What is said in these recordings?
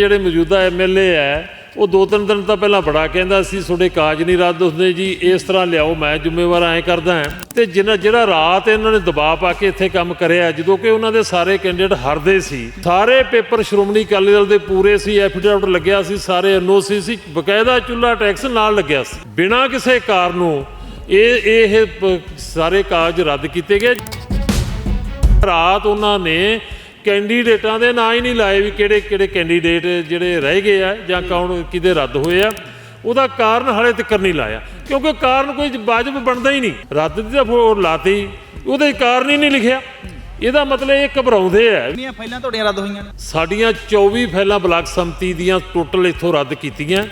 ਜਿਹੜੇ ਮੌਜੂਦਾ ਐਮਐਲਏ ਹੈ, ਉਹ ਦੋ ਤਿੰਨ ਦਿਨ ਤਾਂ ਪਹਿਲਾਂ ਬੜਾ ਕਹਿੰਦਾ ਸੀ, ਤੁਹਾਡੇ ਕਾਜ ਨਹੀਂ ਰੱਦ ਹੁੰਦੇ ਜੀ, ਇਸ ਤਰ੍ਹਾਂ ਲਿਆਓ, ਮੈਂ ਜ਼ਿੰਮੇਵਾਰ ਐਂ ਕਰਦਾ ਹਾਂ। ਤੇ ਜਿਨ੍ਹਾਂ ਜਿਹੜਾ ਰਾਤ ਇਹਨਾਂ ਨੇ ਦਬਾਅ ਪਾ ਕੇ ਇੱਥੇ ਕੰਮ ਕਰਿਆ, ਜਦੋਂ ਕਿ ਉਹਨਾਂ ਦੇ ਸਾਰੇ ਕੈਂਡੀਡੇਟ ਹਰਦੇ ਸੀ। ਸਾਰੇ ਪੇਪਰ ਸ਼੍ਰੋਮਣੀ ਅਕਾਲੀ ਦਲ ਦੇ ਪੂਰੇ ਸੀ, ਐਫੀਡੇਵਿਟ ਲੱਗਿਆ ਸੀ, ਸਾਰੇ ਐਨਓਸੀ ਸੀ, ਬਕਾਇਦਾ ਚੁੱਲਾ ਟੈਕਸ ਨਾਲ ਲੱਗਿਆ ਸੀ। ਬਿਨਾਂ ਕਿਸੇ ਕਾਰਨ ਨੂੰ ਇਹ ਇਹ ਸਾਰੇ ਕਾਗਜ਼ ਰੱਦ ਕੀਤੇ ਗਏ। ਰਾਤ ਉਹਨਾਂ ਨੇ ਕੈਂਡੀਡੇਟਾਂ ਦੇ ਨਾਂ ਹੀ ਨਹੀਂ ਲਾਏ ਵੀ ਕਿਹੜੇ ਕਿਹੜੇ ਕੈਂਡੀਡੇਟ ਜਿਹੜੇ ਰਹਿ ਗਏ ਆ ਜਾਂ ਕੌਣ ਕਿਹਦੇ ਰੱਦ ਹੋਏ ਆ। ਉਹਦਾ ਕਾਰਨ ਹਾਲੇ ਤੱਕ ਨਹੀਂ ਲਾਇਆ ਕਿਉਂਕਿ ਕਾਰਨ ਕੋਈ ਵਾਜਬ ਬਣਦਾ ਹੀ ਨਹੀਂ। ਰੱਦ ਦੀ ਤਾਂ ਫੋਰ ਲਾਤੀ ਉਹਦੇ ਕਾਰਨ ਹੀ ਨਹੀਂ ਲਿਖਿਆ। ਇਹਦਾ ਮਤਲਬ ਇਹ ਘਬਰਾਉਂਦੇ ਆ। ਕਿੰਨੀਆਂ ਫਾਈਲਾਂ ਤੁਹਾਡੀਆਂ ਰੱਦ ਹੋਈਆਂ? ਨੇ ਸਾਡੀਆਂ 24 ਫਾਈਲਾਂ ਬਲਾਕ ਸੰਮਤੀ ਦੀਆਂ ਟੋਟਲ ਇੱਥੋਂ ਰੱਦ ਕੀਤੀਆਂ।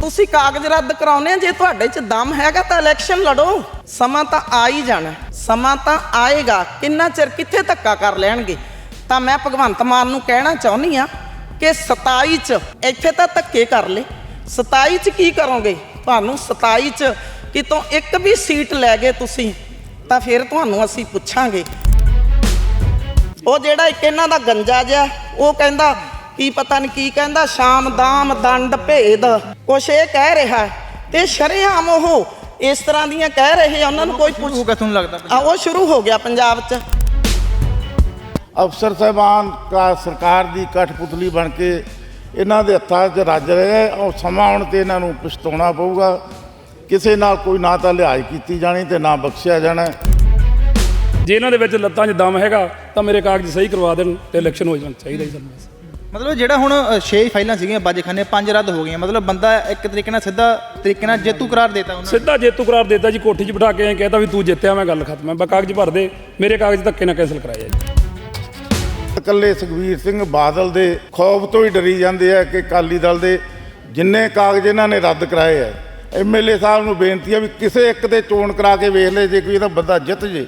ਤੁਸੀਂ ਕਾਗਜ਼ ਰੱਦ ਕਰਾਉਨੇ ਆ ਜੇ ਤੁਹਾਡੇ 'ਚ ਦਮ ਹੈਗਾ ਤਾਂ ਇਲੈਕਸ਼ਨ ਲੜੋ। ਸਮਾਂ ਤਾਂ ਆ ਹੀ ਜਾਣਾ। ਸਮਾਂ ਤਾਂ ਆਏਗਾ, ਕਿੰਨਾ ਚਿਰ ਕਿੱਥੇ ਧੱਕਾ ਕਰ ਲੈਣਗੇ? ਤਾਂ ਮੈਂ ਭਗਵੰਤ ਮਾਨ ਨੂੰ ਕਹਿਣਾ ਚਾਹੁੰਦੀ ਆ ਕਿ 27 'ਚ ਇੱਥੇ ਤਾਂ ਧੱਕੇ ਕਰ ਲੇ 27 'ਚ ਕੀ ਕਰੋਗੇ? ਤੁਹਾਨੂੰ 27 'ਚ ਕਿਤੋਂ ਇੱਕ ਵੀ ਸੀਟ ਲੈ ਗਏ ਤੁਸੀਂ, ਤਾਂ ਫਿਰ ਤੁਹਾਨੂੰ ਅਸੀਂ ਪੁੱਛਾਂਗੇ। ਉਹ ਜਿਹੜਾ ਇੱਕ ਇਹਨਾਂ ਦਾ ਗੰਜਾ ਜਿਹਾ, ਉਹ ਕਹਿੰਦਾ, ਕੀ ਪਤਾ ਨਹੀਂ ਕੀ ਕਹਿੰਦਾ ਸ਼ਾਮ ਦਾਮ ਦੰਡ ਭੇਦ ਕੁਛ ਇਹ ਕਹਿ ਰਿਹਾ ਹੈ। ਤੇ ਸ਼ਰੇਆਮ ਉਹ ਇਸ ਤਰ੍ਹਾਂ ਦੀਆਂ ਕਹਿ ਰਹੇ ਆ, ਉਹਨਾਂ ਨੂੰ ਕੋਈ ਪੁੱਛ ਉਹ ਕਿਥੋਂ ਲੱਗਦਾ ਆ ਉਹ ਸ਼ੁਰੂ ਹੋ ਗਿਆ ਪੰਜਾਬ 'ਚ। ਅਫਸਰ ਸਾਹਿਬਾਨ ਕਾ ਸਰਕਾਰ ਦੀ ਕਠਪੁਤਲੀ ਬਣ ਕੇ ਇਹਨਾਂ ਦੇ ਹੱਥਾਂ 'ਚ ਰੱਜ ਰਹੇ ਹੈ ਔਰ ਸਮਾਂ ਆਉਣ ਤੇ ਇਹਨਾਂ ਨੂੰ ਪਛਤਾਉਣਾ ਪਊਗਾ। ਕਿਸੇ ਨਾਲ ਕੋਈ ਨਾ ਤਾਂ ਲਿਹਾਜ਼ ਕੀਤੀ ਜਾਣੀ ਤੇ ਨਾ ਬਖਸ਼ਿਆ ਜਾਣਾ। ਜੇ ਇਹਨਾਂ ਦੇ ਵਿੱਚ ਲੱਤਾਂ 'ਚ ਦਮ ਹੈਗਾ ਤਾਂ ਮੇਰੇ ਕਾਗਜ਼ ਸਹੀ ਕਰਵਾ ਦੇਣ ਤੇ ਇਲੈਕਸ਼ਨ ਹੋ ਜਾਣਾ ਚਾਹੀਦਾ ਜੀ। ਸਾਨੂੰ। ਮਤਲਬ ਜਿਹੜਾ ਹੁਣ 6 ਫਾਈਲਾਂ ਸੀਗੀਆਂ ਬਾਜੇਖਾਨੇ ਪੰਜ ਰੱਦ ਹੋ ਗਈਆਂ। ਮਤਲਬ ਬੰਦਾ ਇੱਕ ਤਰੀਕੇ ਨਾਲ ਸਿੱਧਾ ਤਰੀਕੇ ਨਾਲ ਜੇਤੂ ਕਰਾਰ ਦੇਤਾ ਉਹਨਾਂ ਸਿੱਧਾ ਜੇਤੂ ਕਰਾਰ ਦੇਤਾ ਜੀ ਕੋਠੀ 'ਚ ਬਿਠਾ ਕੇ ਐਂ ਕਹਿਤਾ ਵੀ ਤੂੰ ਜਿੱਤਿਆ ਮੈਂ ਗੱਲ ਖਤਮ ਹੈ। ਬਾ ਕਾਗਜ਼ ਭਰ ਦੇ ਮੇਰੇ ਕਾਗਜ਼ ਧੱਕੇ ਨਾਲ ਕੈਂਸਲ ਕਰਾਇਆ ਜੀ। ਇਕੱਲੇ ਸੁਖਬੀਰ ਸਿੰਘ ਬਾਦਲ ਦੇ ਖੌਫ ਤੋਂ ਹੀ ਡਰੀ ਜਾਂਦੇ ਆ ਕਿ ਅਕਾਲੀ ਦਲ ਦੇ ਜਿੰਨੇ ਕਾਗਜ਼ ਇਹਨਾਂ ਨੇ ਰੱਦ ਕਰਾਏ ਆ। ਐਮਐਲਏ ਸਾਹਿਬ ਨੂੰ ਬੇਨਤੀ ਆ ਵੀ ਕਿਸੇ ਇੱਕ ਦੇ ਚੋਣ ਕਰਾ ਕੇ ਵੇਖ ਲੈ ਜੇ ਕੋਈ ਇਹਦਾ ਬੰਦਾ ਜਿੱਤ ਜੇ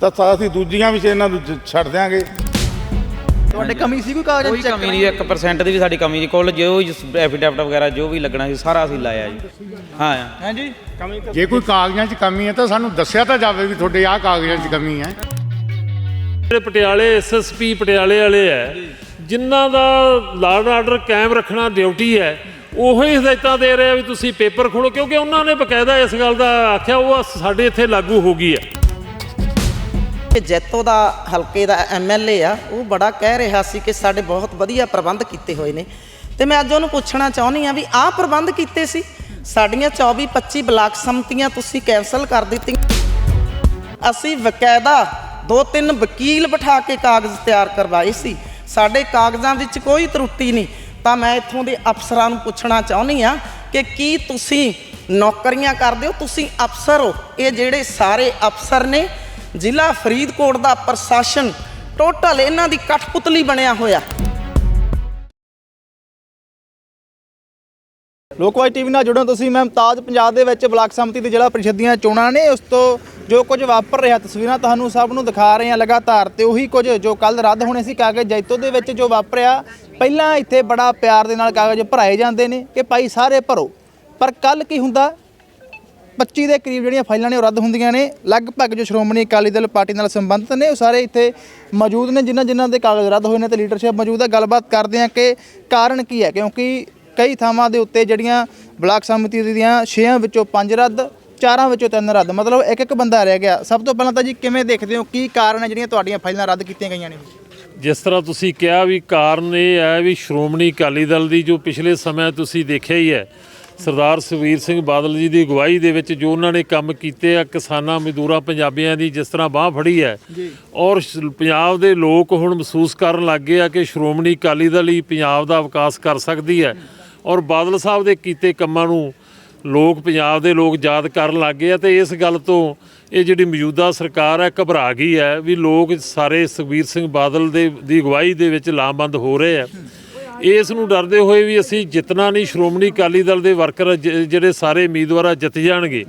ਤਾਂ ਅਸੀਂ ਦੂਜੀਆਂ ਵੀ ਇਹਨਾਂ ਨੂੰ ਛੱਡ ਦਿਆਂਗੇ। ਤੁਹਾਡੇ ਕਮੀ ਸੀ ਕੋਈ ਕਾਗਜ਼ ਕੋਈ ਕਮੀ ਨਹੀਂ 1% ਦੀ ਵੀ ਸਾਡੀ ਕਮੀ ਨਹੀਂ ਕੋਲ ਜੋ ਐਫੀਡੈਵਿਟ ਵਗੈਰਾ ਜੋ ਵੀ ਲੱਗਣਾ ਸੀ ਸਾਰਾ ਅਸੀਂ ਲਾਇਆ ਜੀ। ਹਾਂ। ਹਾਂਜੀ? ਜੇ ਕੋਈ ਕਾਗਜ਼ਾਂ 'ਚ ਕਮੀ ਹੈ ਤਾਂ ਸਾਨੂੰ ਦੱਸਿਆ ਤਾਂ ਜਾਵੇ ਵੀ ਤੁਹਾਡੇ ਆਹ ਕਾਗਜ਼ਾਂ 'ਚ ਕਮੀ ਹੈ। ਜਿਹੜੇ ਪਟਿਆਲੇ ਐਸਐਸਪੀ ਪਟਿਆਲੇ ਵਾਲੇ ਹੈ ਜਿਨ੍ਹਾਂ ਦਾ ਲਾਰਡ ਆਰਡਰ ਕਾਇਮ ਰੱਖਣਾ ਡਿਊਟੀ ਹੈ ਉਹੋ ਹੀ ਹਦਾਇਤਾਂ ਦੇ ਰਹੇ ਆ ਵੀ ਤੁਸੀਂ ਪੇਪਰ ਖੋਲੋ ਕਿਉਂਕਿ ਉਹਨਾਂ ਨੇ ਬਕਾਇਦਾ ਇਸ ਗੱਲ ਦਾ ਆਖਿਆ ਉਹ ਸਾਡੇ ਇੱਥੇ ਲਾਗੂ ਹੋ ਗਈ ਹੈ। ਕਿ ਜੈਤੋ ਦਾ ਹਲਕੇ ਦਾ ਐਮਐਲਏ ਆ, ਉਹ ਬੜਾ ਕਹਿ ਰਿਹਾ ਸੀ ਕਿ ਸਾਡੇ ਬਹੁਤ ਵਧੀਆ ਪ੍ਰਬੰਧ ਕੀਤੇ ਹੋਏ ਨੇ। ਤੇ ਮੈਂ ਅੱਜ ਉਹਨੂੰ ਪੁੱਛਣਾ ਚਾਹੁੰਦੀ ਆ ਵੀ ਆਹ ਪ੍ਰਬੰਧ ਕੀਤੇ ਸੀ? ਸਾਡੀਆਂ 24 25 ਬਲਾਕ ਸੰਮਤੀਆਂ ਤੁਸੀਂ ਕੈਨਸਲ ਕਰ ਦਿੱਤੀਆਂ। ਅਸੀਂ ਵਕਾਇਦਾ ਦੋ ਤਿੰਨ ਵਕੀਲ ਬਿਠਾ ਕੇ ਕਾਗਜ਼ ਤਿਆਰ ਕਰਵਾਏ ਸੀ। ਸਾਡੇ ਕਾਗਜ਼ਾਂ ਵਿੱਚ ਕੋਈ ਤਰੁੱਟੀ ਨਹੀਂ। ਤਾਂ ਮੈਂ ਇੱਥੋਂ ਦੇ ਅਫਸਰਾਂ ਨੂੰ ਪੁੱਛਣਾ ਚਾਹੁੰਦੀ ਆ ਕਿ ਕੀ ਤੁਸੀਂ ਨੌਕਰੀਆਂ ਕਰਦੇ ਹੋ? ਤੁਸੀਂ ਅਫਸਰ ਹੋ। ਇਹ ਜਿਹੜੇ ਸਾਰੇ ਅਫਸਰ ਨੇ ਜ਼ਿਲ੍ਹਾ ਫਰੀਦਕੋਟ ਦਾ ਪ੍ਰਸ਼ਾਸਨ ਟੋਟਲ ਇਹਨਾਂ ਦੀ ਕਠਪੁਤਲੀ ਬਣਿਆ ਹੋਇਆ। ਲੋਕਵਾਈ ਟੀਵੀ ਨਾਲ ਜੁੜੋ ਤੁਸੀਂ ਮੈਂ ਮੁਮਤਾਜ਼ ਪੰਜਾਬ ਦੇ ਵਿੱਚ ਬਲਾਕ ਸੰਮਤੀ ਤੇ ਜ਼ਿਲ੍ਹਾ ਪਰਿਸ਼ਦ ਦੀਆਂ ਚੋਣਾਂ ਨੇ। ਉਸ ਤੋਂ ਜੋ ਕੁਝ ਵਾਪਰ ਰਿਹਾ, ਤਸਵੀਰਾਂ ਤੁਹਾਨੂੰ ਸਭ ਨੂੰ ਦਿਖਾ ਰਹੇ ਹਾਂ ਲਗਾਤਾਰ ਤੇ ਉਹੀ ਕੁਝ ਜੋ ਕੱਲ ਰੱਦ ਹੋਣੇ ਸੀ ਕਾਗਜ਼ ਜੈਤੋ ਦੇ ਵਿੱਚ ਜੋ ਵਾਪਰਿਆ, ਪਹਿਲਾਂ ਇੱਥੇ ਬੜਾ ਪਿਆਰ ਦੇ ਨਾਲ ਕਾਗਜ਼ ਭਰਾਏ ਜਾਂਦੇ ਨੇ ਕਿ ਭਾਈ ਸਾਰੇ ਭਰੋ। ਪਰ ਕੱਲ ਕੀ ਹੁੰਦਾ? 25 ਦੇ ਕਰੀਬ ਜਿਹੜੀਆਂ ਫਾਈਲਾਂ ਨੇ ਉਹ ਰੱਦ ਹੁੰਦੀਆਂ ਨੇ। ਲਗਭਗ ਜੋ ਸ਼੍ਰੋਮਣੀ ਅਕਾਲੀ ਦਲ ਪਾਰਟੀ ਨਾਲ ਸੰਬੰਧਿਤ ਨੇ, ਉਹ ਸਾਰੇ ਇੱਥੇ ਮੌਜੂਦ ਨੇ, ਜਿਨ੍ਹਾਂ ਜਿਨ੍ਹਾਂ ਦੇ ਕਾਗਜ਼ ਰੱਦ ਹੋਏ ਨੇ ਤੇ ਲੀਡਰਸ਼ਿਪ ਮੌਜੂਦ ਹੈ। ਗੱਲਬਾਤ ਕਰਦੇ ਹਾਂ ਕਿ ਕਾਰਨ ਕੀ ਹੈ, ਕਿਉਂਕਿ ਕਈ ਥਾਵਾਂ ਦੇ ਉੱਤੇ ਜਿਹੜੀਆਂ ਬਲਾਕ ਸਮਿਤੀ ਦੀਆਂ 6 ਵਿੱਚੋਂ ਪੰਜ ਰੱਦ, ਚਾਰਾਂ ਵਿੱਚੋਂ ਤਿੰਨ ਰੱਦ, ਮਤਲਬ ਇੱਕ ਇੱਕ ਬੰਦਾ ਰਹਿ ਗਿਆ। ਸਭ ਤੋਂ ਪਹਿਲਾਂ ਤਾਂ ਜੀ ਕਿਵੇਂ ਦੇਖਦੇ ਹੋ, ਕੀ ਕਾਰਨ ਹੈ ਜਿਹੜੀਆਂ ਤੁਹਾਡੀਆਂ ਫਾਈਲਾਂ ਰੱਦ ਕੀਤੀਆਂ ਗਈਆਂ ਨੇ? ਜਿਸ ਤਰ੍ਹਾਂ ਤੁਸੀਂ ਕਿਹਾ ਵੀ ਕਾਰਨ ਇਹ ਹੈ ਵੀ ਸ਼੍ਰੋਮਣੀ ਅਕਾਲੀ ਦਲ ਦੀ ਜੋ ਪਿਛਲੇ ਸਮੇਂ ਤੁਸੀਂ ਦੇਖਿਆ ਹੀ ਹੈ ਸਰਦਾਰ ਸੁਖਬੀਰ ਸਿੰਘ ਬਾਦਲ ਜੀ ਦੀ ਅਗਵਾਈ ਦੇ ਵਿੱਚ ਜੋ ਉਹਨਾਂ ਨੇ ਕੰਮ ਕੀਤੇ ਆ ਕਿਸਾਨਾਂ ਮਜ਼ਦੂਰਾਂ ਪੰਜਾਬੀਆਂ ਦੀ ਜਿਸ ਤਰ੍ਹਾਂ ਬਾਹ ਫੜੀ ਹੈ ਔਰ ਪੰਜਾਬ ਦੇ ਲੋਕ ਹੁਣ ਮਹਿਸੂਸ ਕਰਨ ਲੱਗ ਗਏ ਆ ਕਿ ਸ਼੍ਰੋਮਣੀ ਅਕਾਲੀ ਦਲ ਹੀ ਪੰਜਾਬ ਦਾ ਵਿਕਾਸ ਕਰ ਸਕਦੀ ਹੈ। ਔਰ ਬਾਦਲ ਸਾਹਿਬ ਦੇ ਕੀਤੇ ਕੰਮਾਂ ਨੂੰ ਲੋਕ ਪੰਜਾਬ ਦੇ ਲੋਕ ਯਾਦ ਕਰਨ ਲੱਗ ਗਏ ਆ ਤੇ ਇਸ ਗੱਲ ਤੋਂ ਇਹ ਜਿਹੜੀ ਮੌਜੂਦਾ ਸਰਕਾਰ ਹੈ ਘਬਰਾ ਗਈ ਹੈ ਵੀ ਲੋਕ ਸਾਰੇ ਸੁਖਬੀਰ ਸਿੰਘ ਬਾਦਲ ਦੇ ਦੀ ਅਗਵਾਈ ਦੇ ਵਿੱਚ ਲਾਮਬੰਦ ਹੋ ਰਹੇ ਆ। ਇਸ ਨੂੰ ਡਰਦੇ ਹੋਏ ਵੀ ਅਸੀਂ ਜਿੱਤਣਾ ਨਹੀਂ ਸ਼੍ਰੋਮਣੀ ਅਕਾਲੀ ਦਲ ਦੇ ਵਰਕਰ ਜਿਹੜੇ ਸਾਰੇ ਉਮੀਦਵਾਰ ਜਿੱਤ ਜਾਣਗੇ।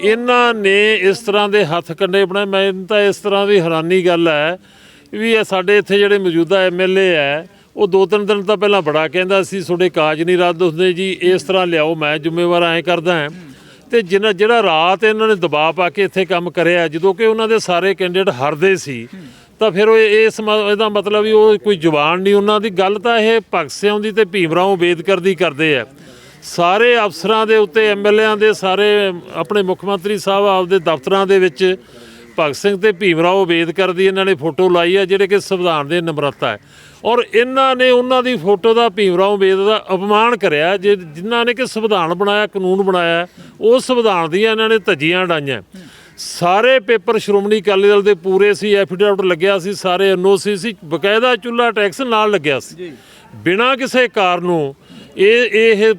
ਇਹਨਾਂ ਨੇ ਇਸ ਤਰ੍ਹਾਂ ਦੇ ਹੱਥ ਕੰਡੇ ਬਣਾਏ ਮੈਨੂੰ ਤਾਂ ਇਸ ਤਰ੍ਹਾਂ ਦੀ ਹੈਰਾਨੀ ਗੱਲ ਹੈ ਵੀ ਇਹ ਸਾਡੇ ਇੱਥੇ ਜਿਹੜੇ ਮੌਜੂਦਾ ਐਮਐਲਏ ਹੈ ਉਹ ਦੋ ਤਿੰਨ ਦਿਨ ਤਾਂ ਪਹਿਲਾਂ ਬੜਾ ਕਹਿੰਦਾ ਸੀ ਤੁਹਾਡੇ ਕਾਜ ਨਹੀਂ ਰੱਦ ਹੁੰਦੇ ਜੀ ਇਸ ਤਰ੍ਹਾਂ ਲਿਆਓ ਮੈਂ ਜ਼ਿੰਮੇਵਾਰ ਐਂ ਕਰਦਾ ਹਾਂ। ਤੇ ਜਿਨ੍ਹਾਂ ਜਿਹੜਾ ਰਾਤ ਇਹਨਾਂ ਨੇ ਦਬਾਅ ਪਾ ਕੇ ਇੱਥੇ ਕੰਮ ਕਰਿਆ ਜਦੋਂ ਕਿ ਉਹਨਾਂ ਦੇ ਸਾਰੇ ਕੈਂਡੀਡੇਟ ਹਾਰਦੇ ਸੀ ਤਾਂ ਫਿਰ ਉਹ ਇਸ ਮ- ਇਹਦਾ ਮਤਲਬ ਵੀ ਉਹ ਕੋਈ ਜ਼ੁਬਾਨ ਨਹੀਂ, ਉਹਨਾਂ ਦੀ ਗੱਲ ਤਾਂ ਇਹ ਭਗਤ ਸਿੰਘ ਦੀ ਤੇ ਭੀਮਰਾਓ ਅੰਬੇਦਕਰ ਦੀ ਕਰਦੇ ਆ। ਸਾਰੇ ਅਫਸਰਾਂ ਦੇ ਉੱਤੇ ਐਮਐਲਏਆਂ ਦੇ ਸਾਰੇ ਆਪਣੇ ਮੁੱਖ ਮੰਤਰੀ ਸਾਹਿਬ ਆਪਦੇ ਦਫ਼ਤਰਾਂ ਦੇ ਵਿੱਚ ਭਗਤ ਸਿੰਘ ਤੇ ਭੀਮਰਾਓ ਅੰਬੇਦਕਰ ਦੀ ਇਹਨਾਂ ਨੇ ਫੋਟੋ ਲਾਈ ਹੈ ਜਿਹੜੇ ਕਿ ਸੰਵਿਧਾਨ ਦੇ ਨਿਮਰਤਾ ਹੈ। ਔਰ ਇਹਨਾਂ ਨੇ ਉਹਨਾਂ ਦੀ ਫੋਟੋ ਦਾ ਭੀਮਰਾਓ ਅੰਬੇਦਕਰ ਦਾ ਅਪਮਾਨ ਕਰਿਆ, ਜੇ ਜਿਨ੍ਹਾਂ ਨੇ ਕਿ ਸੰਵਿਧਾਨ ਬਣਾਇਆ, ਕਾਨੂੰਨ ਬਣਾਇਆ, ਉਹ ਸੰਵਿਧਾਨ ਦੀਆਂ ਇਹਨਾਂ ਨੇ ਧੱਜੀਆਂ ਡਾਈਆਂ ਸਾਰੇ ਪੇਪਰ ਸ਼੍ਰੋਮਣੀ ਅਕਾਲੀ ਦਲ ਦੇ ਪੂਰੇ ਸੀ ਐਫੀਡੇਵਿਟ ਲੱਗਿਆ ਸੀ ਸਾਰੇ ਐਨਓਸੀ ਸੀ ਬਕਾਇਦਾ ਚੁੱਲਾ ਟੈਕਸ ਨਾਲ ਲੱਗਿਆ ਸੀ। ਬਿਨਾਂ ਕਿਸੇ ਕਾਰਨੋਂ ਇਹ ਇਹ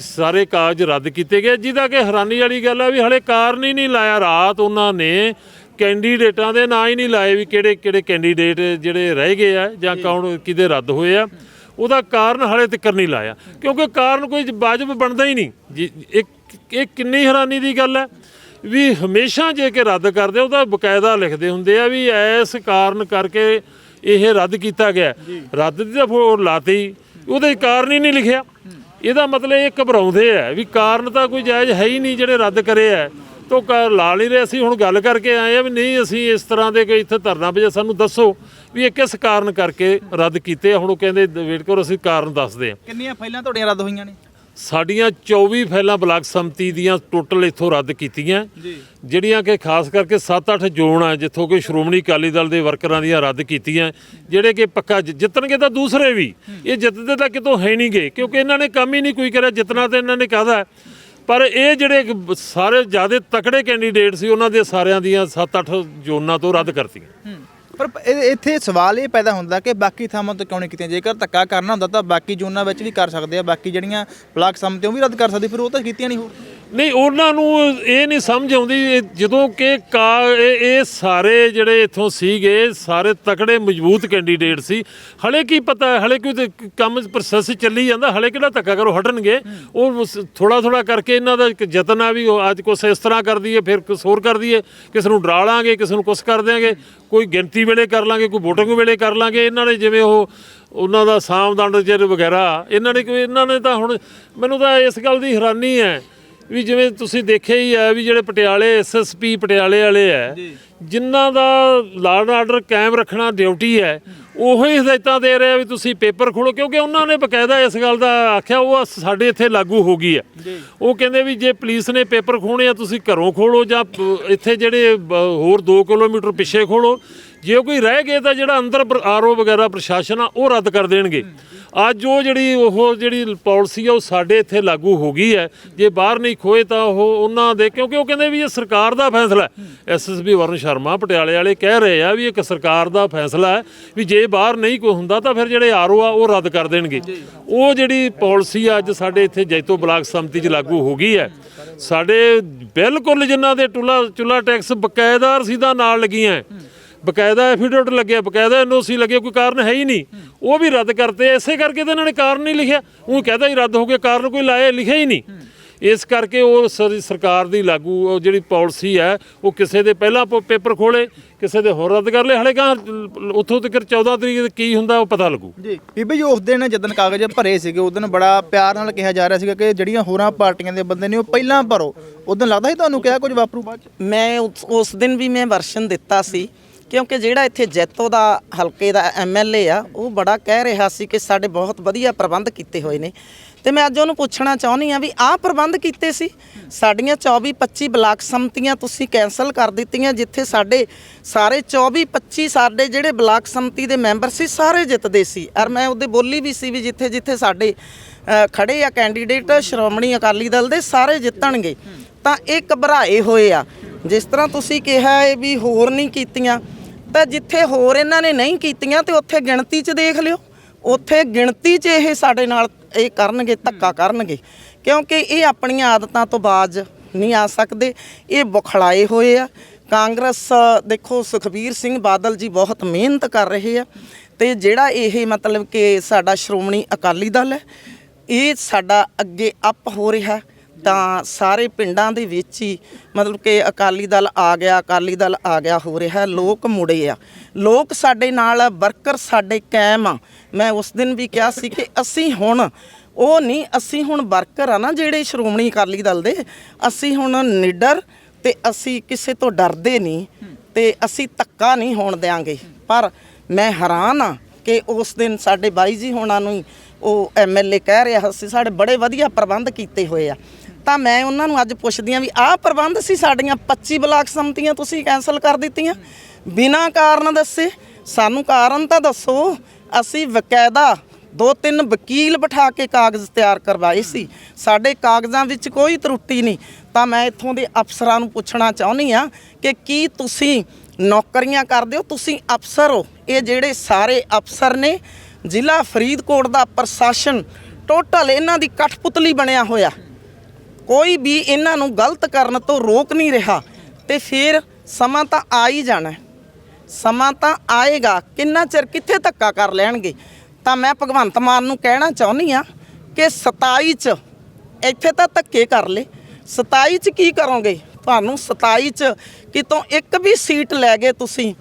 ਸਾਰੇ ਕਾਗਜ਼ ਰੱਦ ਕੀਤੇ ਗਏ ਜਿਹਦਾ ਕਿ ਹੈਰਾਨੀ ਵਾਲੀ ਗੱਲ ਹੈ ਵੀ ਹਲੇ ਕਾਰਨ ਹੀ ਨਹੀਂ ਲਾਇਆ। ਰਾਤ ਉਹਨਾਂ ਨੇ ਕੈਂਡੀਡੇਟਾਂ ਦੇ ਨਾਂ ਹੀ ਨਹੀਂ ਲਾਏ ਵੀ ਕਿਹੜੇ ਕਿਹੜੇ ਕੈਂਡੀਡੇਟ ਜਿਹੜੇ ਰਹਿ ਗਏ ਆ ਜਾਂ ਕੌਣ ਕਿਹਦੇ ਰੱਦ ਹੋਏ ਆ। ਉਹਦਾ ਕਾਰਨ ਹਲੇ ਤੱਕ ਨਹੀਂ ਲਾਇਆ ਕਿਉਂਕਿ ਕਾਰਨ ਕੋਈ ਵਾਜਬ ਬਣਦਾ ਹੀ ਨਹੀਂ। ਜੀ, ਇਹ ਇਹ ਕਿੰਨੀ ਹੈਰਾਨੀ ਦੀ ਗੱਲ ਹੈ ਵੀ ਹਮੇਸ਼ਾ ਜੇ ਕਿ ਰੱਦ ਕਰਦੇ ਉਹਦਾ ਬਕਾਇਦਾ ਲਿਖਦੇ ਹੁੰਦੇ ਆ ਵੀ ਐਸ ਕਾਰਨ ਕਰਕੇ ਇਹ ਰੱਦ ਕੀਤਾ ਗਿਆ। ਰੱਦ ਦੀ ਤਾਂ ਫੋ ਲਾਤੀ। ਉਹਦੇ ਕਾਰਨ ਹੀ ਨਹੀਂ ਲਿਖਿਆ। ਇਹਦਾ ਮਤਲਬ ਇਹ ਘਬਰਾਉਂਦੇ ਆ ਵੀ ਕਾਰਨ ਤਾਂ ਕੋਈ ਜਾਇਜ਼ ਹੈ ਹੀ ਨਹੀਂ ਜਿਹੜੇ ਰੱਦ ਕਰੇ ਆ। ਤੋ ਲਾ ਨਹੀਂ ਰਹੇ ਅਸੀਂ ਹੁਣ ਗੱਲ ਕਰਕੇ ਆਏ ਆ ਵੀ ਨਹੀਂ ਅਸੀਂ ਇਸ ਤਰ੍ਹਾਂ ਦੇ ਕੋਈ ਇੱਥੇ ਧਰਨਾ ਵਜੇ ਸਾਨੂੰ ਦੱਸੋ ਵੀ ਇਹ ਕਿਸ ਕਾਰਨ ਕਰਕੇ ਰੱਦ ਕੀਤੇ ਹੁਣ ਉਹ ਕਹਿੰਦੇ ਵੇਟ ਕਰੋ ਅਸੀਂ ਕਾਰਨ ਦੱਸਦੇ ਆ। ਕਿੰਨੀਆਂ ਫਾਈਲਾਂ ਤੁਹਾਡੀਆਂ ਰੱਦ ਹੋਈਆਂ ਨੇ? ਸਾਡੀਆਂ 24 ਫਾਈਲਾਂ ਬਲਾਕ ਸੰਮਤੀ ਦੀਆਂ ਟੋਟਲ ਇੱਥੋਂ ਰੱਦ ਕੀਤੀਆਂ। ਜਿਹੜੀਆਂ ਕਿ ਖਾਸ ਕਰਕੇ 7-8 ਜ਼ੋਨ ਆ ਜਿੱਥੋਂ ਕਿ ਸ਼੍ਰੋਮਣੀ ਅਕਾਲੀ ਦਲ ਦੇ ਵਰਕਰਾਂ ਦੀਆਂ ਰੱਦ ਕੀਤੀਆਂ। ਜਿਹੜੇ ਕਿ ਪੱਕਾ ਜਿੱਤਣਗੇ ਤਾਂ ਦੂਸਰੇ ਵੀ। ਇਹ ਜਿੱਤਦੇ ਤਾਂ ਕਿਤੋਂ ਹੈ ਨਹੀਂ ਗਏ ਕਿਉਂਕਿ ਇਹਨਾਂ ਨੇ ਕੰਮ ਹੀ ਨਹੀਂ ਕੋਈ ਕਰਿਆ ਜਿੱਤਣਾ ਤਾਂ ਇਹਨਾਂ ਨੇ ਕਾਹਦਾ। ਪਰ ਇਹ ਜਿਹੜੇ ਸਾਰੇ ਜ਼ਿਆਦਾ ਤਕੜੇ ਕੈਂਡੀਡੇਟ ਸੀ ਉਹਨਾਂ ਦੇ ਸਾਰਿਆਂ ਦੀਆਂ 7-8 ਜ਼ੋਨਾਂ ਤੋਂ ਰੱਦ ਕਰਤੀਆਂ। ਪਰ ਇਹ- ਇੱਥੇ ਸਵਾਲ ਇਹ ਪੈਦਾ ਹੁੰਦਾ ਕਿ ਬਾਕੀ ਥਾਵਾਂ ਤੋਂ ਕਿਉਂ ਨਹੀਂ ਕੀਤੀਆਂ? ਜੇਕਰ ਧੱਕਾ ਕਰਨਾ ਹੁੰਦਾ ਤਾਂ ਬਾਕੀ ਜ਼ੋਨਾਂ ਵਿੱਚ ਵੀ ਕਰ ਸਕਦੇ ਆ, ਬਾਕੀ ਜਿਹੜੀਆਂ ਬਲਾਕ 'ਤੇ ਉਹ ਵੀ ਰੱਦ ਕਰ ਸਕਦੀ ਫਿਰ ਉਹ ਤਾਂ ਕੀਤੀਆਂ ਨਹੀਂ ਹੋਰ। ਨਹੀਂ ਉਹਨਾਂ ਨੂੰ ਇਹ ਨਹੀਂ ਸਮਝ ਆਉਂਦੀ ਇਹ ਜਦੋਂ ਕਿ ਕਾ ਇਹ ਇਹ ਸਾਰੇ ਜਿਹੜੇ ਇੱਥੋਂ ਸੀਗੇ ਸਾਰੇ ਤਕੜੇ ਮਜ਼ਬੂਤ ਕੈਂਡੀਡੇਟ ਸੀ। ਹਲੇ ਕੀ ਪਤਾ ਹੈ, ਹਲੇ ਕੋਈ ਤੇ ਕੰਮ ਪ੍ਰੋਸੈਸ ਚੱਲੀ ਜਾਂਦਾ ਹਲੇ ਕਿਹੜਾ ਧੱਕਾ ਕਰੋ ਹਟਣਗੇ। ਉਹ ਥੋੜਾ ਥੋੜਾ ਕਰਕੇ ਇਹਨਾਂ ਦਾ ਇੱਕ ਯਤਨ ਆ ਵੀ ਉਹ ਅੱਜ ਕੁਛ ਇਸ ਤਰ੍ਹਾਂ ਕਰ ਦਈਏ ਫਿਰ ਕੁਛ ਹੋਰ ਕਰ ਦਈਏ ਕਿਸੇ ਨੂੰ ਡਰਾ ਲਾਂਗੇ ਕਿਸੇ ਨੂੰ ਕੁਛ ਕਰ ਦਿਆਂਗੇ ਕੋਈ ਗਿਣਤੀ ਵੇਲੇ ਕਰ ਲਾਂਗੇ ਕੋਈ ਵੋਟਿੰਗ ਵੇਲੇ ਕਰ ਲਾਂਗੇ ਇਹਨਾਂ ਨੇ ਜਿਵੇਂ ਉਹ ਉਹਨਾਂ ਦਾ ਸਾਮਦੰਡ ਜਰ ਵਗੈਰਾ ਇਹਨਾਂ ਨੇ ਕੋਈ ਇਹਨਾਂ ਨੇ ਤਾਂ ਹੁਣ ਮੈਨੂੰ ਤਾਂ ਇਸ ਗੱਲ ਦੀ ਹੈਰਾਨੀ ਹੈ ਵੀ ਜਿਵੇਂ ਤੁਸੀਂ ਦੇਖਿਆ ਹੀ ਹੈ ਵੀ ਜਿਹੜੇ ਪਟਿਆਲੇ ਐਸਐਸਪੀ ਪਟਿਆਲੇ ਵਾਲੇ ਹੈ ਜਿਨ੍ਹਾਂ ਦਾ ਲਾਅ ਆਰਡਰ ਕਾਇਮ ਰੱਖਣਾ ਡਿਊਟੀ ਹੈ ਉਹੋ ਹੀ ਹਦਾਇਤਾਂ ਦੇ ਰਿਹਾ ਵੀ ਤੁਸੀਂ ਪੇਪਰ ਖੋਲੋ ਕਿਉਂਕਿ ਉਹਨਾਂ ਨੇ ਬਕਾਇਦਾ ਇਸ ਗੱਲ ਦਾ ਆਖਿਆ ਉਹ ਸਾਡੇ ਇੱਥੇ ਲਾਗੂ ਹੋ ਗਈ ਹੈ। ਉਹ ਕਹਿੰਦੇ ਵੀ ਜੇ ਪੁਲਿਸ ਨੇ ਪੇਪਰ ਖੋਣੇ ਆ ਤੁਸੀਂ ਘਰੋਂ ਖੋਲੋ ਜਾਂ ਇੱਥੇ ਜਿਹੜੇ ਹੋਰ 2 ਕਿਲੋਮੀਟਰ ਪਿੱਛੇ ਖੋਲੋ ਜੇ ਕੋਈ ਰਹਿ ਗਏ ਤਾਂ ਜਿਹੜਾ ਅੰਦਰ ਆਰਓ ਵਗੈਰਾ ਪ੍ਰਸ਼ਾਸਨ ਆ ਉਹ ਰੱਦ ਕਰ ਦੇਣਗੇ। ਅੱਜ ਉਹ ਜਿਹੜੀ ਉਹ ਜਿਹੜੀ ਪਾਲਿਸੀ ਆ ਉਹ ਸਾਡੇ ਇੱਥੇ ਲਾਗੂ ਹੋ ਗਈ ਹੈ। ਜੇ ਬਾਹਰ ਨਹੀਂ ਖੋਏ ਤਾਂ ਉਹ ਉਹਨਾਂ ਦੇ ਕਿਉਂਕਿ ਉਹ ਕਹਿੰਦੇ ਵੀ ਇਹ ਸਰਕਾਰ ਦਾ ਫੈਸਲਾ ਹੈ। ਐਸਐਸਬੀ ਵਰਨ ਸ਼ਰਮਾ ਪਟਿਆਲੇ ਵਾਲੇ ਕਹਿ ਰਹੇ ਆ ਵੀ ਇੱਕ ਸਰਕਾਰ ਦਾ ਫੈਸਲਾ ਹੈ ਵੀ ਜੇ ਬਾਹਰ ਨਹੀਂ ਕੋਈ ਹੁੰਦਾ ਤਾਂ ਫਿਰ ਜਿਹੜੇ ਆਰਓ ਆ ਉਹ ਰੱਦ ਕਰ ਦੇਣਗੇ। ਉਹ ਜਿਹੜੀ ਪਾਲਿਸੀ ਅੱਜ ਸਾਡੇ ਇੱਥੇ ਜੈਤੋ ਬਲਾਕ ਸੰਮਤੀ 'ਚ ਲਾਗੂ ਹੋ ਗਈ ਹੈ। ਸਾਡੇ ਬਿਲਕੁਲ ਜਿਨ੍ਹਾਂ ਦੇ ਟੁਲਾ ਚੁੱਲਾ ਟੈਕਸ ਬਕਾਇਦਾ ਰਸੀਦਾਂ ਨਾਲ ਲੱਗੀਆਂ। ਬਕਾਇਦਾ ਐਫੀਡੇਵਿਟ ਲੱਗਿਆ ਬਕਾਇਦਾ ਐਨਓਸੀ ਲੱਗੇ ਕੋਈ ਕਾਰਨ ਹੈ ਹੀ ਨਹੀਂ। ਉਹ ਵੀ ਰੱਦ ਕਰਤੇ ਐਸੇ ਕਰਕੇ ਤਾਂ ਇਹਨਾਂ ਨੇ ਕਾਰਨ ਨਹੀਂ ਲਿਖਿਆ। ਉਹ ਕਹਦਾ ਹੀ ਰੱਦ ਹੋ ਗਿਆ ਕਾਰਨ ਕੋਈ ਲਾਇਆ ਲਿਖਿਆ ਹੀ ਨਹੀਂ। ਇਸ ਕਰਕੇ ਉਹ ਸਰ- ਸਰਕਾਰ ਦੀ ਲਾਗੂ ਉਹ ਜਿਹੜੀ ਪਾਲਿਸੀ ਹੈ ਉਹ ਕਿਸੇ ਦੇ ਪਹਿਲਾਂ ਪ- ਪੇਪਰ ਖੋਲੇ ਕਿਸੇ ਦੇ ਹੋਰ ਰੱਦ ਕਰ ਲਏ। ਹਲੇ ਕਾ ਉੱਥੋਂ ਤੱਕ 14 ਤਰੀਕ ਤੇ ਕੀ ਹੁੰਦਾ ਉਹ ਪਤਾ ਲੱਗੂ। ਜੀ ਬੀਬੀ ਜੀ ਉਸ ਦਿਨ ਜਦੋਂ ਕਾਗਜ਼ ਭਰੇ ਸੀਗੇ ਉਸ ਦਿਨ ਬੜਾ ਪਿਆਰ ਨਾਲ ਕਿਹਾ ਜਾ ਰਿਹਾ ਸੀਗਾ ਕਿ ਜਿਹੜੀਆਂ ਹੋਰਾਂ ਪਾਰਟੀਆਂ ਦੇ ਬੰਦੇ ਨੇ ਉਹ ਪਹਿਲਾਂ ਭਰੋ। ਉਸ ਦਿਨ ਲੱਗਦਾ ਸੀ ਤੁਹਾਨੂੰ ਕਿਹਾ ਕੁਝ ਵਾਪਰੂ ਬਾਅਦ ਚ? ਮੈਂ ਉਸ ਦਿਨ ਵੀ ਮੈਂ ਵਰਸ਼ਨ ਦਿੱਤਾ ਸੀ। ਕਿਉਂਕਿ ਜਿਹੜਾ ਇੱਥੇ ਜੈਤੋ ਦਾ ਹਲਕੇ ਦਾ ਐਮਐਲਏ ਆ ਉਹ ਬੜਾ ਕਹਿ ਰਿਹਾ ਸੀ ਕਿ ਸਾਡੇ ਬਹੁਤ ਵਧੀਆ ਪ੍ਰਬੰਧ ਕੀਤੇ ਹੋਏ ਨੇ। ਤੇ ਮੈਂ ਅੱਜ ਉਹਨੂੰ ਪੁੱਛਣਾ ਚਾਹੁੰਦੀ ਆ ਵੀ ਆਹ ਪ੍ਰਬੰਧ ਕੀਤੇ ਸੀ? ਸਾਡੀਆਂ 24 25 ਬਲਾਕ ਸੰਮਤੀਆਂ ਤੁਸੀਂ ਕੈਨਸਲ ਕਰ ਦਿੱਤੀਆਂ ਜਿੱਥੇ ਸਾਡੇ ਸਾਰੇ 24 25 ਸਾਡੇ ਜਿਹੜੇ ਬਲਾਕ ਸੰਮਤੀ ਦੇ ਮੈਂਬਰ ਸੀ ਸਾਰੇ ਜਿੱਤਦੇ ਸੀ। ਔਰ ਮੈਂ ਉਹਦੇ ਬੋਲੀ ਵੀ ਸੀ ਵੀ ਜਿੱਥੇ ਜਿੱਥੇ ਸਾਡੇ ਅ, ਖੜੇ ਆ ਕੈਂਡੀਡੇਟ ਸ਼੍ਰੋਮਣੀ ਅਕਾਲੀ ਦਲ ਦੇ ਸਾਰੇ ਜਿੱਤਣਗੇ ਤਾਂ ਇਹ ਘਬਰਾਏ ਹੋਏ ਆ। ਜਿਸ ਤਰ੍ਹਾਂ ਤੁਸੀਂ ਕਿਹਾ ਹੈ ਵੀ ਹੋਰ ਨਹੀਂ ਕੀਤੀਆਂ ਤਾਂ ਜਿੱਥੇ ਹੋਰ ਇਹਨਾਂ ਨੇ ਨਹੀਂ ਕੀਤੀਆਂ ਤੇ ਉੱਥੇ ਗਿਣਤੀ 'ਚ ਦੇਖ ਲਿਓ। ਉੱਥੇ ਗਿਣਤੀ 'ਚ ਇਹ ਸਾਡੇ ਨਾਲ ਇਹ ਕਰਨਗੇ ਧੱਕਾ ਕਰਨਗੇ। ਕਿਉਂਕਿ ਇਹ ਆਪਣੀਆਂ ਆਦਤਾਂ ਤੋਂ ਬਾਜ ਨਹੀਂ ਆ ਸਕਦੇ। ਇਹ ਬੁਖਲਾਏ ਹੋਏ ਆ। ਕਾਂਗਰਸ ਦੇਖੋ ਸੁਖਬੀਰ ਸਿੰਘ ਬਾਦਲ ਜੀ ਬਹੁਤ ਮਿਹਨਤ ਕਰ ਰਹੇ ਆ ਤੇ ਜਿਹੜਾ ਇਹ ਮਤਲਬ ਕਿ ਸਾਡਾ ਸ਼੍ਰੋਮਣੀ ਅਕਾਲੀ ਦਲ ਹੈ ਇਹ ਸਾਡਾ ਅੱਗੇ ਅਪ ਹੋ ਰਿਹਾ। ਤਾਂ ਸਾਰੇ ਪਿੰਡਾਂ ਦੇ ਵਿੱਚ ਹੀ ਮਤਲਬ ਕਿ ਅਕਾਲੀ ਦਲ ਆ ਗਿਆ, ਅਕਾਲੀ ਦਲ ਆ ਗਿਆ, ਹੋ ਰਿਹਾ, ਲੋਕ ਮੁੜੇ ਆ। ਲੋਕ ਸਾਡੇ ਨਾਲ, ਵਰਕਰ ਸਾਡੇ ਕਾਇਮ ਆ। ਮੈਂ ਉਸ ਦਿਨ ਵੀ ਕਿਹਾ ਸੀ ਕਿ ਅਸੀਂ ਹੁਣ, ਉਹ ਨਹੀਂ, ਅਸੀਂ ਹੁਣ ਵਰਕਰ ਆ ਨਾ ਜਿਹੜੇ ਸ਼੍ਰੋਮਣੀ ਅਕਾਲੀ ਦਲ ਦੇ, ਅਸੀਂ ਹੁਣ ਨਿਡਰ ਤੇ ਅਸੀਂ ਕਿਸੇ ਤੋਂ ਡਰਦੇ ਨਹੀਂ ਤੇ ਅਸੀਂ ਧੱਕਾ ਨਹੀਂ ਹੋਣ ਦਿਆਂਗੇ। ਪਰ ਮੈਂ ਹੈਰਾਨ ਆ ਕਿ ਉਸ ਦਿਨ ਸਾਡੇ ਬਾਈ ਜੀ ਹੋਣਾ ਨੂੰ ਹੀ ਉਹ ਐਮਐਲਏ ਕਹਿ ਰਿਹਾ ਸੀ, ਸਾਡੇ ਬੜੇ ਵਧੀਆ ਪ੍ਰਬੰਧ ਕੀਤੇ ਹੋਏ ਆ। ਤਾਂ ਮੈਂ ਉਹਨਾਂ ਨੂੰ ਅੱਜ ਪੁੱਛਦੀ ਆ ਵੀ ਆਹ ਪ੍ਰਬੰਧ ਸੀ ਸਾਡੀਆਂ 25 ਬਲਾਕ ਸੰਮਤੀਆਂ ਤੁਸੀਂ ਕੈਨਸਲ ਕਰ ਦਿੱਤੀਆਂ? ਬਿਨਾਂ ਕਾਰਨ ਦੱਸੇ। ਸਾਨੂੰ ਕਾਰਨ ਤਾਂ ਦੱਸੋ। ਅਸੀਂ ਵਕਾਇਦਾ ਦੋ ਤਿੰਨ ਵਕੀਲ ਬਿਠਾ ਕੇ ਕਾਗਜ਼ ਤਿਆਰ ਕਰਵਾਏ ਸੀ। ਸਾਡੇ ਕਾਗਜ਼ਾਂ ਵਿੱਚ ਕੋਈ ਤਰੁੱਟੀ ਨਹੀਂ। ਤਾਂ ਮੈਂ ਇੱਥੋਂ ਦੇ ਅਫਸਰਾਂ ਨੂੰ ਪੁੱਛਣਾ ਚਾਹੁੰਦੀ ਆ ਕਿ ਕੀ ਤੁਸੀਂ ਨੌਕਰੀਆਂ ਕਰਦੇ ਹੋ? ਤੁਸੀਂ ਅਫਸਰ ਹੋ। ਇਹ ਜਿਹੜੇ ਸਾਰੇ ਅਫਸਰ ਨੇ, ਜ਼ਿਲ੍ਹਾ ਫਰੀਦਕੋਟ ਦਾ ਪ੍ਰਸ਼ਾਸਨ, ਟੋਟਲ ਇਹਨਾਂ ਦੀ ਕਠਪੁਤਲੀ ਬਣਿਆ ਹੋਇਆ। ਕੋਈ ਵੀ ਇਹਨਾਂ ਨੂੰ ਗਲਤ ਕਰਨ ਤੋਂ ਰੋਕ ਨਹੀਂ ਰਿਹਾ ਤੇ ਫਿਰ ਸਮਾਂ ਤਾਂ ਆ ਹੀ ਜਾਣਾ। ਸਮਾਂ ਤਾਂ ਆਏਗਾ, ਕਿੰਨਾ ਚਿਰ ਕਿੱਥੇ ਧੱਕਾ ਕਰ ਲੈਣਗੇ? ਤਾਂ ਮੈਂ ਭਗਵੰਤ ਮਾਨ ਨੂੰ ਕਹਿਣਾ ਚਾਹੁੰਦੀ ਆ ਕਿ 27 ਚ ਇੱਥੇ ਤਾਂ ਧੱਕੇ ਕਰ ਲੇ 27 ਚ ਕੀ ਕਰੋਗੇ? ਤੁਹਾਨੂੰ 27 ਚ ਕਿਤੋਂ ਇੱਕ ਵੀ ਸੀਟ ਲੈ ਗਏ ਤੁਸੀਂ।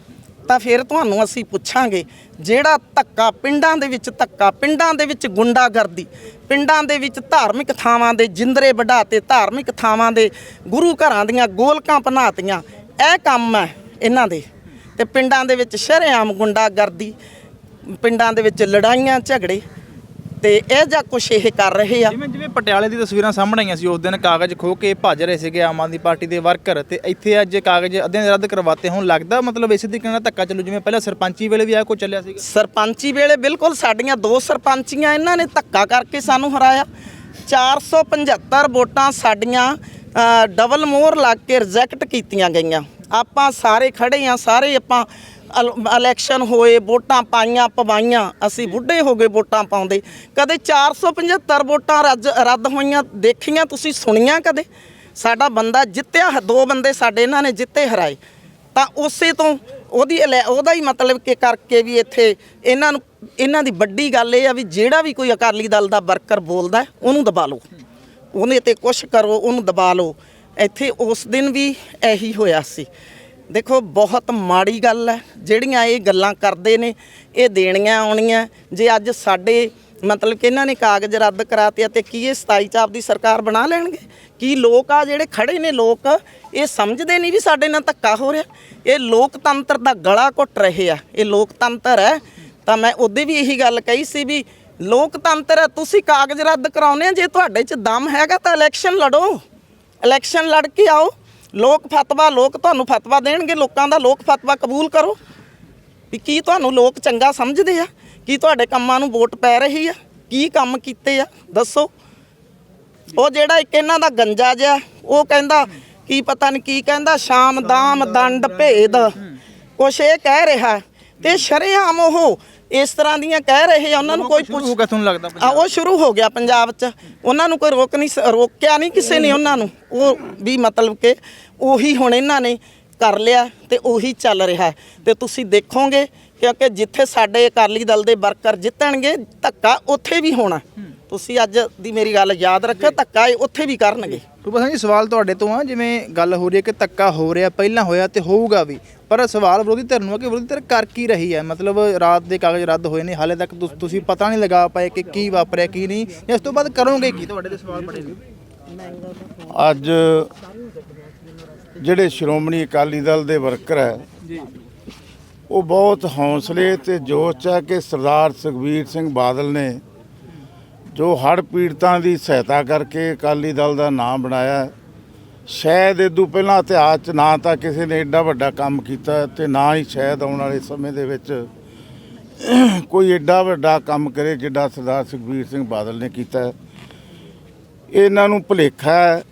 ਤਾਂ ਫਿਰ ਤੁਹਾਨੂੰ ਅਸੀਂ ਪੁੱਛਾਂਗੇ, ਜਿਹੜਾ ਧੱਕਾ ਪਿੰਡਾਂ ਦੇ ਵਿੱਚ ਧੱਕਾ, ਪਿੰਡਾਂ ਦੇ ਵਿੱਚ ਗੁੰਡਾਗਰਦੀ, ਪਿੰਡਾਂ ਦੇ ਵਿੱਚ ਧਾਰਮਿਕ ਥਾਵਾਂ ਦੇ ਜਿੰਦਰੇ ਵਢਾਤੇ, ਧਾਰਮਿਕ ਥਾਵਾਂ ਦੇ ਗੁਰੂ ਘਰਾਂ ਦੀਆਂ ਗੋਲਕਾਂ ਬਣਾਤੀਆਂ ਇਹ ਕੰਮ ਹੈ ਇਹਨਾਂ ਦੇ। ਤੇ ਪਿੰਡਾਂ ਦੇ ਵਿੱਚ ਸ਼ਰੇਆਮ ਗੁੰਡਾਗਰਦੀ, ਪਿੰਡਾਂ ਦੇ ਵਿੱਚ ਲੜਾਈਆਂ, ਝਗੜੇ ਤੇ ਇਹ ਜਾਂ ਕੁਛ ਇਹ ਕਰ ਰਹੇ ਆ। ਜਿਵੇਂ ਜਿਵੇਂ ਪਟਿਆਲੇ ਦੀ ਤਸਵੀਰਾਂ ਸਾਹਮਣੇ ਆਈਆਂ ਸੀ ਉਸ ਦਿਨ ਕਾਗਜ਼ ਖੋ ਕੇ ਭੱਜ ਰਹੇ ਸੀਗੇ ਆਮ ਆਦਮੀ ਪਾਰਟੀ ਦੇ ਵਰਕਰ ਤੇ ਇੱਥੇ ਅੱਜ ਕਾਗਜ਼ ਅੱਧੇ ਰੱਦ ਕਰਵਾਤੇ ਹੁਣ। ਲੱਗਦਾ ਮਤਲਬ ਇਸੇ ਤਰੀਕੇ ਨਾਲ ਧੱਕਾ ਚੱਲੂ ਜਿਵੇਂ ਪਹਿਲਾਂ ਸਰਪੰਚੀ ਵੇਲੇ ਵੀ ਆ ਕੋ ਚੱਲਿਆ ਸੀਗਾ। ਸਰਪੰਚੀ ਵੇਲੇ ਬਿਲਕੁਲ ਸਾਡੀਆਂ ਦੋ ਸਰਪੰਚੀਆਂ ਇਹਨਾਂ ਨੇ ਧੱਕਾ ਕਰਕੇ ਸਾਨੂੰ ਹਰਾਇਆ। 475 ਵੋਟਾਂ ਸਾਡੀਆਂ ਡਬਲ ਮੋਹਰ ਲੱਗ ਕੇ ਰਿਜੈਕਟ ਕੀਤੀਆਂ ਗਈਆਂ। ਆਪਾਂ ਸਾਰੇ ਖੜੇ ਆ ਸਾਰੇ ਆਪਾਂ ਇਲੈਕਸ਼ਨ ਹੋਏ, ਵੋਟਾਂ ਪਾਈਆਂ, ਪਵਾਈਆਂ, ਅਸੀਂ ਬੁੱਢੇ ਹੋ ਗਏ ਵੋਟਾਂ ਪਾਉਂਦੇ। ਕਦੇ 475 ਵੋਟਾਂ ਰੱਜ, ਰੱਦ ਹੋਈਆਂ, ਦੇਖੀਆਂ ਤੁਸੀਂ, ਸੁਣੀਆਂ ਕਦੇ? ਸਾਡਾ ਬੰਦਾ ਜਿੱਤਿਆ, ਦੋ ਬੰਦੇ ਸਾਡੇ ਇਹਨਾਂ ਨੇ ਜਿੱਤੇ, ਹਰਾਏ। ਤਾਂ ਉਸੇ ਤੋਂ ਉਹਦੀ ਇਲੈ- ਉਹਦਾ ਹੀ ਮਤਲਬ ਕਿ ਕਰਕੇ ਵੀ ਇੱਥੇ ਇਹਨਾਂ ਨੂੰ, ਇਹਨਾਂ ਦੀ ਵੱਡੀ ਗੱਲ ਇਹ ਆ ਵੀ ਜਿਹੜਾ ਵੀ ਕੋਈ ਅਕਾਲੀ ਦਲ ਦਾ ਵਰਕਰ ਬੋਲਦਾ, ਉਹਨੂੰ ਦਬਾ ਲਓ। ਉਹਨੇ ਤੇ ਕੁਛ ਕਰੋ, ਉਹਨੂੰ ਦਬਾ ਲਓ। ਇੱਥੇ ਉਸ ਦਿਨ ਵੀ ਇਹੀ ਹੋਇਆ ਸੀ। ਦੇਖੋ, ਬਹੁਤ ਮਾੜੀ ਗੱਲ ਹੈ। ਜਿਹੜੀਆਂ ਇਹ ਗੱਲਾਂ ਕਰਦੇ ਨੇ, ਇਹ ਦੇਣੀਆਂ ਆਉਣੀਆਂ। ਜੇ ਅੱਜ ਸਾਡੇ, ਮਤਲਬ ਕਿ ਇਹਨਾਂ ਨੇ ਕਾਗਜ਼ ਰੱਦ ਕਰਾਤੇ ਤੇ ਕੀ ਇਹ 27 ਚ ਆਪਦੀ ਸਰਕਾਰ ਬਣਾ ਲੈਣਗੇ? ਕੀ ਲੋਕ ਆ ਜਿਹੜੇ ਖੜੇ ਨੇ, ਲੋਕ ਇਹ ਸਮਝਦੇ ਨਹੀਂ ਵੀ ਸਾਡੇ ਨਾਲ ਧੱਕਾ ਹੋ ਰਿਹਾ? ਇਹ ਲੋਕਤੰਤਰ ਦਾ ਗਲਾ ਘੁੱਟ ਰਹੇ ਆ। ਇਹ ਲੋਕਤੰਤਰ ਹੈ। ਤਾਂ ਮੈਂ ਉਹਦੇ ਵੀ ਇਹੀ ਗੱਲ ਕਹੀ ਸੀ ਵੀ ਲੋਕਤੰਤਰ, ਤੁਸੀਂ ਕਾਗਜ਼ ਰੱਦ ਕਰਾਉਨੇ ਜੇ ਤੁਹਾਡੇ 'ਚ ਦਮ ਹੈਗਾ ਤਾਂ ਇਲੈਕਸ਼ਨ ਲੜੋ। ਇਲੈਕਸ਼ਨ ਲੜ ਕੇ ਆਓ। ਲੋਕ ਫਤਵਾ, ਲੋਕ ਤੁਹਾਨੂੰ ਫਤਵਾ ਦੇਣਗੇ, ਲੋਕਾਂ ਦਾ ਲੋਕ ਫਤਵਾ ਕਬੂਲ ਕਰੋ। ਵੀ ਕੀ ਤੁਹਾਨੂੰ ਲੋਕ ਚੰਗਾ ਸਮਝਦੇ ਆ? ਕੀ ਤੁਹਾਡੇ ਕੰਮਾਂ ਨੂੰ ਵੋਟ ਪੈ ਰਹੀ ਆ? ਕੀ ਕੰਮ ਕੀਤੇ ਆ? ਦੱਸੋ। ਉਹ ਜਿਹੜਾ ਇੱਕ ਇਹਨਾਂ ਦਾ ਗੰਜਾ ਜਿਹਾ, ਉਹ ਕਹਿੰਦਾ, ਕੀ ਪਤਾ ਨਹੀਂ ਕੀ ਕਹਿੰਦਾ, ਸ਼ਾਮ, ਦਾਮ, ਦੰਡ, ਭੇਦ। ਕੁਛ ਇਹ ਕਹਿ ਰਿਹਾ, ਤੇ ਸ਼ਰੇਆਮ ਉਹ ਇਸ ਤਰ੍ਹਾਂ ਦੀਆਂ ਕਹਿ ਰਹੇ ਆ ਉਹਨਾਂ ਨੂੰ ਕੋਈ ਪੁੱਛ ਹੋ ਗਿਆ ਤੁਹਾਨੂੰ ਲੱਗਦਾ ਆ ਉਹ ਸ਼ੁਰੂ ਹੋ ਗਿਆ ਪੰਜਾਬ 'ਚ। ਉਹਨਾਂ ਨੂੰ ਕੋਈ ਰੋਕ ਨਹੀਂ ਸ- ਰੋਕਿਆ ਨਹੀਂ ਕਿਸੇ ਨੇ ਉਹਨਾਂ ਨੂੰ। ਉਹ ਵੀ ਮਤਲਬ ਕਿ ਉਹੀ ਹੁਣ ਇਹਨਾਂ ਨੇ ਕਰ ਲਿਆ ਤੇ ਉਹੀ ਚੱਲ ਰਿਹਾ। ਹੈ। ਤੇ ਤੁਸੀਂ ਦੇਖੋਗੇ ਕਿਉਂਕਿ ਜਿੱਥੇ ਸਾਡੇ ਅਕਾਲੀ ਦਲ ਦੇ ਵਰਕਰ ਜਿੱਤਣਗੇ ਧੱਕਾ ਉੱਥੇ ਵੀ ਹੋਣਾ। ਤੁਸੀਂ ਅੱਜ ਦੀ ਮੇਰੀ ਗੱਲ ਯਾਦ ਰੱਖਿਓ ਧੱਕਾ ਇਹ ਉੱਥੇ ਵੀ ਕਰਨਗੇ। ਸੂਬਾ ਸਿੰਘ ਜੀ ਸਵਾਲ ਤੁਹਾਡੇ ਤੋਂ ਆ ਜਿਵੇਂ ਗੱਲ ਹੋ ਰਹੀ ਹੈ ਕਿ ਧੱਕਾ ਹੋ ਰਿਹਾ ਪਹਿਲਾਂ ਹੋਇਆ ਤੇ ਹੋਊਗਾ ਵੀ। ਪਰ ਸਵਾਲ ਵਿਰੋਧੀ ਧਿਰ ਨੂੰ ਹੈ ਕਿ ਵਿਰੋਧੀ ਧਿਰ ਕਰ ਕੀ ਰਹੀ ਹੈ? ਮਤਲਬ ਰਾਤ ਦੇ ਕਾਗਜ਼ ਰੱਦ ਹੋਏ ਨੇ ਹਾਲੇ ਤੱਕ ਤੁਸ- ਤੁਸੀਂ ਪਤਾ ਨਹੀਂ ਲਗਾ ਪਾਏ ਕਿ ਕੀ ਵਾਪਰਿਆ ਕੀ ਨਹੀਂ। ਇਸ ਤੋਂ ਬਾਅਦ ਕਰੋਗੇ ਕੀ? ਤੁਹਾਡੇ ਦੇ ਸਵਾਲ ਬੜੇ ਨੇ। ਅੱਜ ਜਿਹੜੇ ਸ਼੍ਰੋਮਣੀ ਅਕਾਲੀ ਦਲ ਦੇ ਵਰਕਰ ਹੈ ਉਹ ਬਹੁਤ ਹੌਸਲੇ ਤੇ ਜੋਸ਼ 'ਚ ਹੈ ਕਿ ਸਰਦਾਰ ਸੁਖਬੀਰ ਸਿੰਘ ਬਾਦਲ ਨੇ ਜੋ ਹੜ੍ਹ ਪੀੜਤਾਂ ਦੀ ਸਹਾਇਤਾ ਕਰਕੇ ਅਕਾਲੀ ਦਲ ਦਾ ਨਾਮ ਬਣਾਇਆ ਹੈ। ਸ਼ਾਇਦ ਇਹ ਤੋਂ ਪਹਿਲਾਂ ਇਤਿਹਾਸ 'ਚ ਨਾ ਤਾਂ ਕਿਸੇ ਨੇ ਐਡਾ ਵੱਡਾ ਕੰਮ ਕੀਤਾ ਤੇ ਨਾ ਹੀ ਸ਼ਾਇਦ ਆਉਣ ਵਾਲੇ ਸਮੇਂ ਦੇ ਵਿੱਚ ਕੋਈ ਐਡਾ ਵੱਡਾ ਕੰਮ ਕਰੇ ਜਿੱਡਾ ਸਰਦਾਰ ਸੁਖਬੀਰ ਸਿੰਘ ਬਾਦਲ ਨੇ ਕੀਤਾ। ਇਹਨਾਂ ਨੂੰ ਭੁਲੇਖਾ ਹੈ।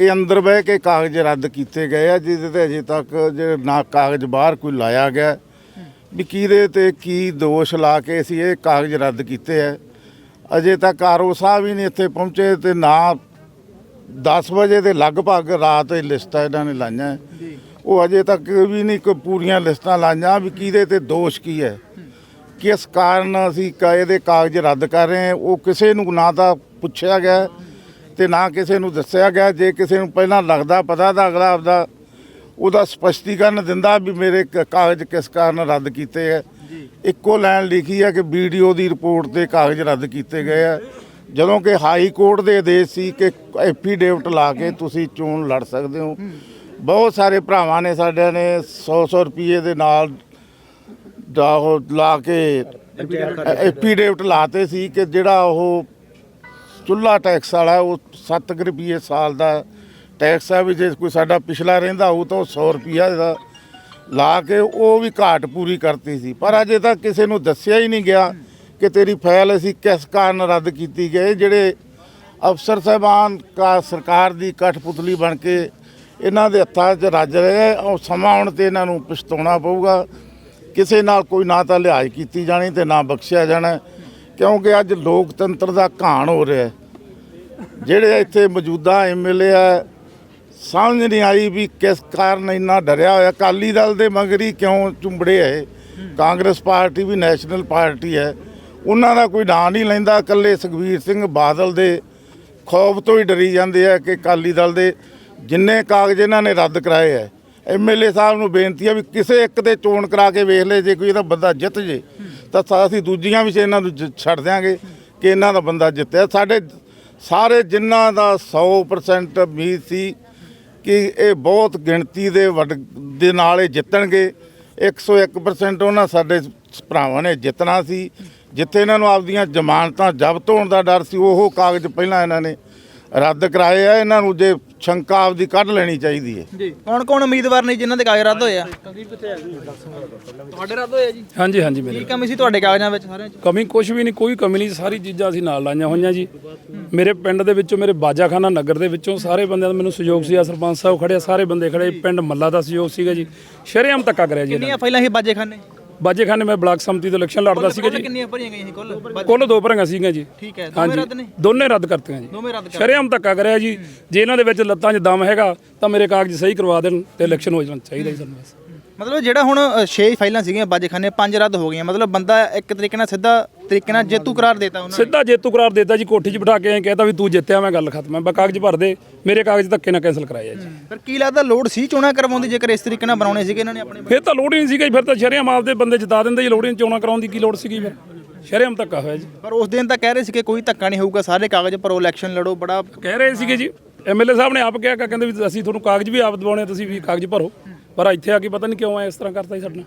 ਇਹ ਅੰਦਰ ਬਹਿ ਕੇ ਕਾਗਜ਼ ਰੱਦ ਕੀਤੇ ਗਏ ਆ, ਜਿਹਦੇ ਤੇ ਅਜੇ ਤੱਕ ਜੇ ਨਾ ਕਾਗਜ਼ ਬਾਹਰ ਕੋਈ ਲਾਇਆ ਗਿਆ। ਵੀ ਕਿਹਦੇ ਤੇ ਕੀ ਦੋਸ਼ ਲਾ ਕੇ ਅਸੀਂ ਇਹ ਕਾਗਜ਼ ਰੱਦ ਕੀਤੇ ਆ। ਅਜੇ ਤੱਕ ਆਰਓ ਸਾਹਿਬ ਹੀ ਨਹੀਂ ਇੱਥੇ ਪਹੁੰਚੇ ਤੇ ਨਾ 10 ਵਜੇ ਦੇ ਲਗਭਗ ਰਾਤ ਇਹ ਲਿਸਟਾਂ ਇਹਨਾਂ ਨੇ ਲਾਈਆਂ। ਉਹ ਅਜੇ ਤੱਕ ਵੀ ਨਹੀਂ ਕੋਈ ਪੂਰੀਆਂ ਲਿਸਟਾਂ ਲਾਈਆਂ ਵੀ ਕਿਹਦੇ ਤੇ ਦੋਸ਼ ਕੀ ਹੈ। ਕਿਸ ਕਾਰਨ ਅਸੀਂ ਕ- ਇਹਦੇ ਕਾਗਜ਼ ਰੱਦ ਕਰ ਰਹੇ ਹਾਂ ਉਹ ਕਿਸੇ ਨੂੰ ਨਾ ਤਾਂ ਪੁੱਛਿਆ ਗਿਆ ਤੇ ਨਾ ਕਿਸੇ ਨੂੰ ਦੱਸਿਆ ਗਿਆ। ਜੇ ਕਿਸੇ ਨੂੰ ਪਹਿਲਾਂ ਲੱਗਦਾ ਪਤਾ ਤਾਂ ਅਗਲਾ ਆਪਦਾ ਉਹਦਾ ਸਪਸ਼ਟੀਕਰਨ ਦਿੰਦਾ ਵੀ ਮੇਰੇ ਕਾਗਜ਼ ਕਿਸ ਕਾਰਨ ਰੱਦ ਕੀਤੇ ਹੈ। ਇੱਕੋ ਲਾਈਨ ਲਿਖੀ ਹੈ ਕਿ ਵੀਡੀਓ ਦੀ ਰਿਪੋਰਟ ਤੇ ਕਾਗਜ਼ ਰੱਦ ਕੀਤੇ ਗਏ ਆ ਜਦੋਂ ਕਿ ਹਾਈ ਕੋਰਟ ਦੇ ਆਦੇਸ਼ ਸੀ ਕਿ ਐਫੀਡੇਵਿਟ ਲਾ ਕੇ ਤੁਸੀਂ ਚੋਣ ਲੜ ਸਕਦੇ ਹੋ। ਬਹੁਤ ਸਾਰੇ ਭਰਾਵਾਂ ਨੇ ਸਾਡਿਆਂ ਨੇ 100-100 ਰੁਪਏ ਦੇ ਨਾਲ ਦਾ ਉਹ ਲਾ ਕੇ ਐਫੀਡੇਵਿਟ ਲਾਤੇ ਸੀ ਕਿ ਜਿਹੜਾ ਉਹ ਚੁੱਲਾ ਟੈਕਸ ਵਾਲਾ ਹੈ, ਉਹ 7 ਰੁਪਏ ਸਾਲ ਦਾ ਟੈਕਸ ਹੈ ਵੀ ਜੇ ਕੋਈ ਸਾਡਾ ਪਿਛਲਾ ਰਹਿੰਦਾ ਹੋਊ ਤਾਂ ਉਹ 100 ਰੁਪਿਆ ਦਾ ਲਾ ਕੇ ਉਹ ਵੀ ਘਾਟ ਪੂਰੀ ਕਰਤੀ ਸੀ। ਪਰ ਅਜੇ ਤੱਕ ਕਿਸੇ ਨੂੰ ਦੱਸਿਆ ਹੀ ਨਹੀਂ ਗਿਆ। ਕਿ ਤੇਰੀ ਫਾਈਲ ਅਸੀਂ ਕਿਸ ਕਾਰਨ ਰੱਦ ਕੀਤੀ ਗਏ ਜਿਹੜੇ ਅਫਸਰ ਸਾਹਿਬਾਨ ਕਾ ਸਰਕਾਰ ਦੀ ਕਠਪੁਤਲੀ ਬਣ ਕੇ ਇਹਨਾਂ ਦੇ ਹੱਥਾਂ 'ਚ ਰੱਜ ਰਹੇ ਆ, ਉਹ ਸਮਾਂ ਆਉਣ ਤੇ ਇਹਨਾਂ ਨੂੰ ਪਛਤਾਉਣਾ ਪਊਗਾ। ਕਿਸੇ ਨਾਲ ਕੋਈ ਨਾ ਤਾਂ ਲਿਹਾਜ਼ ਕੀਤੀ ਜਾਣੀ ਤੇ ਨਾ ਬਖਸ਼ਿਆ ਜਾਣਾ ਕਿਉਂਕਿ ਅੱਜ ਲੋਕਤੰਤਰ ਦਾ ਘਾਣ ਹੋ ਰਿਹਾ। ਜਿਹੜੇ ਇੱਥੇ ਮੌਜੂਦਾ ਐਮਐਲਏ ਆ ਸਮਝ ਨਹੀਂ ਆਈ ਵੀ ਕਿਸ ਕਾਰਨ ਇੰਨਾ ਡਰਿਆ ਹੋਇਆ। ਅਕਾਲੀ ਦਲ ਦੇ ਮਗਰੀ ਕਿਉਂ ਚੁੰਬੜੇ ਹੈ ਕਾਂਗਰਸ ਪਾਰਟੀ ਵੀ ਨੈਸ਼ਨਲ ਪਾਰਟੀ ਹੈ। ਉਹਨਾਂ ਦਾ ਕੋਈ ਨਾਂ ਨਹੀਂ ਲੈਂਦਾ। ਇਕੱਲੇ ਸੁਖਬੀਰ ਸਿੰਘ ਬਾਦਲ ਦੇ ਖੌਫ ਤੋਂ ਹੀ ਡਰੀ ਜਾਂਦੇ ਆ ਕਿ ਅਕਾਲੀ ਦਲ ਦੇ ਜਿੰਨੇ ਕਾਗਜ਼ ਇਹਨਾਂ ਨੇ ਰੱਦ ਕਰਾਏ ਹੈ ਐਮਐਲਏ ਸਾਹਿਬ ਨੂੰ ਬੇਨਤੀ ਆ ਵੀ ਕਿਸੇ ਇੱਕ 'ਤੇ ਚੋਣ ਕਰਾ ਕੇ ਵੇਖ ਲੈ ਜੇ ਕੋਈ ਇਹਦਾ ਬੰਦਾ ਜਿੱਤ ਜੇ, ਤਾਂ ਅਸੀਂ ਦੂਜੀਆਂ ਵੀ ਇਹਨਾਂ ਨੂੰ ਜ- ਛੱਡ ਦਿਆਂਗੇ ਕਿ ਇਹਨਾਂ ਦਾ ਬੰਦਾ ਜਿੱਤਿਆ। ਸਾਡੇ ਸਾਰੇ ਜਿਨ੍ਹਾਂ ਦਾ 100% ਉਮੀਦ ਸੀ ਕਿ ਇਹ ਬਹੁਤ ਗਿਣਤੀ ਦੇ ਵੱਡ ਦੇ ਨਾਲ ਇਹ ਜਿੱਤਣਗੇ। 101% ਉਹਨਾਂ ਸਾਡੇ ਭਰਾਵਾਂ ਨੇ ਜਿੱਤਣਾ ਸੀ। ਜਿੱਥੇ ਇਹਨਾਂ ਨੂੰ ਆਪਦੀਆਂ ਜ਼ਮਾਨਤਾਂ ਜ਼ਬਤ ਹੋਣ ਦਾ ਡਰ ਸੀ ਉਹ ਕਾਗਜ਼ ਪਹਿਲਾਂ ਇਹਨਾਂ ਨੇ ਰੱਦ ਕਰਾਏ ਆ। ਇਹਨਾਂ ਨੂੰ ਜੇ ਸ਼ੰਕਾ ਆਪਦੀ ਕੱਢ ਲੈਣੀ ਚਾਹੀਦੀ ਹੈ। ਜੀ। ਕੌਣ ਕੌਣ ਉਮੀਦਵਾਰ ਨੇ ਜਿਨ੍ਹਾਂ ਦੇ ਕਾਗਜ਼ ਰੱਦ ਹੋਏ ਆ? ਤੁਹਾਡੇ ਰੱਦ ਹੋਏ ਆ ਜੀ? ਹਾਂਜੀ ਹਾਂਜੀ ਮੇਰੇ ਕੀ ਕਮੀ ਸੀ ਤੁਹਾਡੇ ਕਾਗਜ਼ਾਂ ਵਿੱਚ? ਸਾਰਿਆਂ 'ਚ ਕਮੀ ਕੁਝ ਵੀ ਨਹੀਂ ਕੋਈ ਕਮੀ ਨਹੀਂ। ਸਾਰੀ ਚੀਜ਼ਾਂ ਅਸੀਂ ਨਾਲ ਲਾਈਆਂ ਹੋਈਆਂ ਜੀ। ਮੇਰੇ ਪਿੰਡ ਦੇ ਵਿੱਚੋਂ ਮੇਰੇ ਬਾਜਾਖਾਨਾ ਨਗਰ ਦੇ ਵਿੱਚੋਂ ਸਾਰੇ ਬੰਦਿਆਂ ਦਾ ਮੈਨੂੰ ਸਹਿਯੋਗ ਸੀ। ਆ ਸਰਪੰਚ ਸਾਹਿਬ ਖੜੇ ਆ, ਸਾਰੇ ਬੰਦੇ ਖੜੇ ਪਿੰਡ ਮੱਲਾ ਦਾ ਸਹਿਯੋਗ ਸੀਗਾ ਜੀ। ਸ਼ਰੇਆਮ ਧੱਕਾ ਕਰਿਆ ਜੀ ਇਹਨਾਂ ਕਿੰਨੀਆਂ ਫਾਈਲਾਂ ਸੀ ਬਾਜੇਖਾਨੇ ਨੇ। ਬਾਜੇਖਾਨੇ ਮੈਂ ਬਲਾਕ ਸੰਮਤੀ ਤੋਂ ਇਲੈਕਸ਼ਨ ਲੜਦਾ ਸੀਗਾ ਜੀ। ਕਿੰਨੀਆਂ ਭਰੀਆਂ ਗਈਆਂ ਸੀ ਕੁੱਲ? ਕੁੱਲ ਦੋ ਭਰੀਆਂ ਸੀਗੀਆਂ ਜੀ। ਠੀਕ ਹੈ ਦੋਵੇਂ ਰੱਦ ਨੇ? ਦੋਨੇ ਰੱਦ ਕਰਤੀਆਂ ਜੀ। ਦੋਵੇਂ ਰੱਦ ਕਰ ਸ਼ਰੇਆਮ ਧੱਕਾ ਕਰਿਆ ਜੀ। ਜੇ ਇਹਨਾਂ ਦੇ ਵਿੱਚ ਲੱਤਾਂ 'ਚ ਦਮ ਹੈਗਾ ਤਾਂ ਮੇਰੇ ਕਾਗਜ਼ ਸਹੀ ਕਰਵਾ ਦੇਣ ਤੇ ਇਲੈਕਸ਼ਨ ਹੋ ਜਾਣਾ ਚਾਹੀਦਾ ਜੀ ਸਾਨੂੰ ਬਸ। ਮਤਲਬ ਜਿਹੜਾ ਹੁਣ 6 ਫਾਈਲਾਂ ਸੀਗੀਆਂ ਬਾਜੇਖਾਨੇ ਪੰਜ ਰੱਦ ਹੋ ਗਈਆਂ। ਮਤਲਬ ਬੰਦਾ ਇੱਕ ਤਰੀਕੇ ਨਾਲ ਸਿੱਧਾ ਤਰੀਕੇ ਨਾਲ ਜੇਤੂ ਕਰਾਰ ਦੇਤਾ ਉਹਨਾਂ ਨੇ। ਸਿੱਧਾ ਜੇਤੂ ਕਰਾਰ ਦਿੱਤਾ ਜੀ ਕੋਠੀ 'ਚ ਬਿਠਾ ਕੇ ਐਂ ਕਹਿਤਾ ਵੀ ਤੂੰ ਜਿੱਤਿਆ ਮੈਂ ਗੱਲ ਖਤਮ। ਹੈ ਬਾ ਕਾਗਜ਼ ਭਰ ਦੇ ਮੇਰੇ ਕਾਗਜ਼ ਧੱਕੇ ਨਾਲ ਕੈਂਸਲ ਕਰਾਇਆ ਜੀ। ਫਿਰ ਕੀ ਲੱਗਦਾ ਲੋੜ ਸੀ ਚੋਣਾਂ ਕਰਵਾਉਂਦੀ ਜੇਕਰ ਇਸ ਤਰੀਕੇ ਨਾਲ ਬਣਾਉਣੇ ਸੀਗੇ ਇਹਨਾਂ ਨੇ ਆਪਣੇ ਫਿਰ ਤਾਂ ਲੋੜ ਹੀ ਨਹੀਂ ਸੀਗਾ ਜੀ, ਫਿਰ ਤਾਂ ਸ਼ਰੇਆਮ ਆਪਦੇ ਬੰਦੇ ਜਿਤਾ ਦਿੰਦੇ ਜੀ ਲੋੜ ਹੀ ਨਹੀਂ ਚੋਣਾਂ ਕਰਾਉਣ ਦੀ ਕੀ ਲੋੜ ਸੀਗੀ ਫਿਰ? ਸ਼ਰੇਆਮ ਧੱਕਾ ਹੋਇਆ ਜੀ। ਪਰ ਉਸ ਦਿਨ ਤਾਂ ਕਹਿ ਰਹੇ ਸੀ ਕਿ ਕੋਈ ਧੱਕਾ ਨਹੀਂ ਹੋਊਗਾ ਸਾਰੇ ਕਾਗਜ਼ ਭਰੋ ਇਲੈਕਸ਼ਨ ਲੜੋ ਬੜਾ ਕਹਿ ਰਹੇ ਸੀਗੇ ਜੀ ਐਮਐਲਏ ਸਾਹਿਬ ਨੇ ਆਪ ਕਿਹਾ ਕਿ ਕਹਿੰਦੇ ਵੀ ਅਸੀਂ ਤੁਹਾਨੂੰ ਕਾਗਜ਼ ਵੀ ਆਪ ਦਿਵਾਉਣੇ ਆ, ਤੁਸੀਂ ਵੀ ਕਾਗਜ਼ ਭਰੋ। ਪਰ ਇੱਥੇ ਆ ਕੇ ਪਤਾ ਨਹੀਂ ਕਿਉਂ ਐ ਇਸ ਤਰ੍ਹਾਂ ਕਰਤਾ ਜੀ ਸਾਡੇ ਨਾਲ।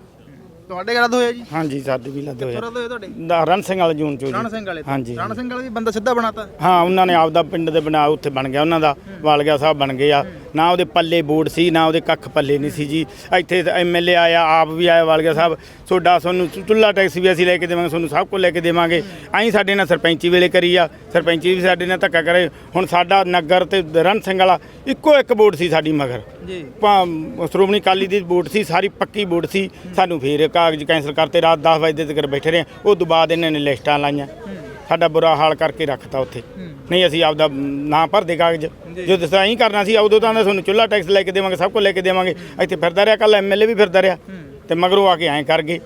ਤੁਹਾਡੇ ਰੱਦ ਹੋਇਆ ਜੀ? ਹਾਂਜੀ ਸਾਡੇ ਵੀ ਲੱਦ ਹੋਇਆ ਤੁਹਾਡੇ? ਦਾ ਰਣ ਸਿੰਘ ਵਾਲੇ ਜੂਨ ਚੋਂ ਰਣ ਸਿੰਘ ਵਾਲੇ ਤੋਂ। ਹਾਂਜੀ। ਰਣ ਸਿੰਘ ਵਾਲੇ ਵੀ ਬੰਦਾ ਸਿੱਧਾ ਬਣਾਤਾ? ਹਾਂ ਉਹਨਾਂ ਨੇ ਆਪਦਾ ਪਿੰਡ ਦੇ ਬਣਾ ਉੱਥੇ ਬਣ ਗਿਆ ਉਹਨਾਂ ਦਾ ਵਾਲਗਿਆ ਸਾਹਿਬ ਬਣ ਗਏ ਆ। ਨਾ ਉਹਦੇ ਪੱਲੇ ਬੋਰਡ ਸੀ ਨਾ ਉਹਦੇ ਕੱਖ ਪੱਲੇ ਨਹੀਂ ਸੀ ਜੀ। ਇੱਥੇ ਐਮਐਲਏ ਆਇਆ ਆਪ ਵੀ ਆਇਆ ਵਾਲਗਿਆ ਸਾਹਿਬ। ਤੁਹਾਡਾ ਤੁਹਾਨੂੰ ਚੁੱਲਾ ਟੈਕਸ ਵੀ ਅਸੀਂ ਲੈ ਕੇ ਦੇਵਾਂਗੇ ਤੁਹਾਨੂੰ ਸਭ ਕੁਝ ਲੈ ਕੇ ਦੇਵਾਂਗੇ। ਐਂ ਸਾਡੇ ਨਾਲ ਸਰਪੰਚੀ ਵੇਲੇ ਕਰੀ ਆ। ਸਰਪੰਚੀ ਵੀ ਸਾਡੇ ਨਾਲ ਧੱਕਾ ਕਰੇ। ਹੁਣ ਸਾਡਾ ਨਗਰ ਤੇ ਰਣ ਸਿੰਘ ਵਾਲਾ ਇੱਕੋ ਇੱਕ ਵੋਟ ਸੀ ਸਾਡੀ ਮਗਰ। ਜੀ। ਭਾ- ਸ਼੍ਰੋਮਣੀ ਅਕਾਲੀ ਦੀ ਵੋਟ ਸੀ ਸਾਰੀ ਪੱਕੀ ਵੋਟ ਸੀ। ਸਾਨੂੰ ਫੇਰ ਕਾਗਜ਼ ਕੈਂਸਲ ਕਰਤੇ ਰਾਤ 10 ਵਜੇ ਤੱਕ ਬੈਠੇ ਰਹੇ ਉਹ ਤੋਂ ਬਾਅਦ ਇਹਨਾਂ ਨੇ ਲਿਸਟਾਂ ਲਾਈਆਂ। ਸਾਡਾ ਬੁਰਾ ਹਾਲ ਕਰਕੇ ਰੱਖਤਾ ਉੱਥੇ। ਨਹੀਂ ਅਸੀਂ ਆਪਦਾ ਨਾਂ ਭਰਦੇ ਕਾਗਜ਼। ਜੋ। ਦੱਸਿਆ ਹੀ ਕਰਨਾ ਸੀ ਉਦੋਂ ਤਾਂ ਤੁਹਾਨੂੰ ਚੁੱਲਾ ਟੈਕਸ ਲੈ ਕੇ ਦੇਵਾਂਗੇ ਸਭ ਕੁਝ ਲੈ ਕੇ ਦੇਵਾਂਗੇ। ਇੱਥੇ ਫਿਰਦਾ ਰਿਹਾ ਕੱਲ ਐਮਐਲਏ ਵੀ ਫਿਰਦਾ ਰਿਹਾ। ਤੇ ਮਗਰੋਂ ਆ ਕੇ ਐਂ ਕਰ ਗਏ।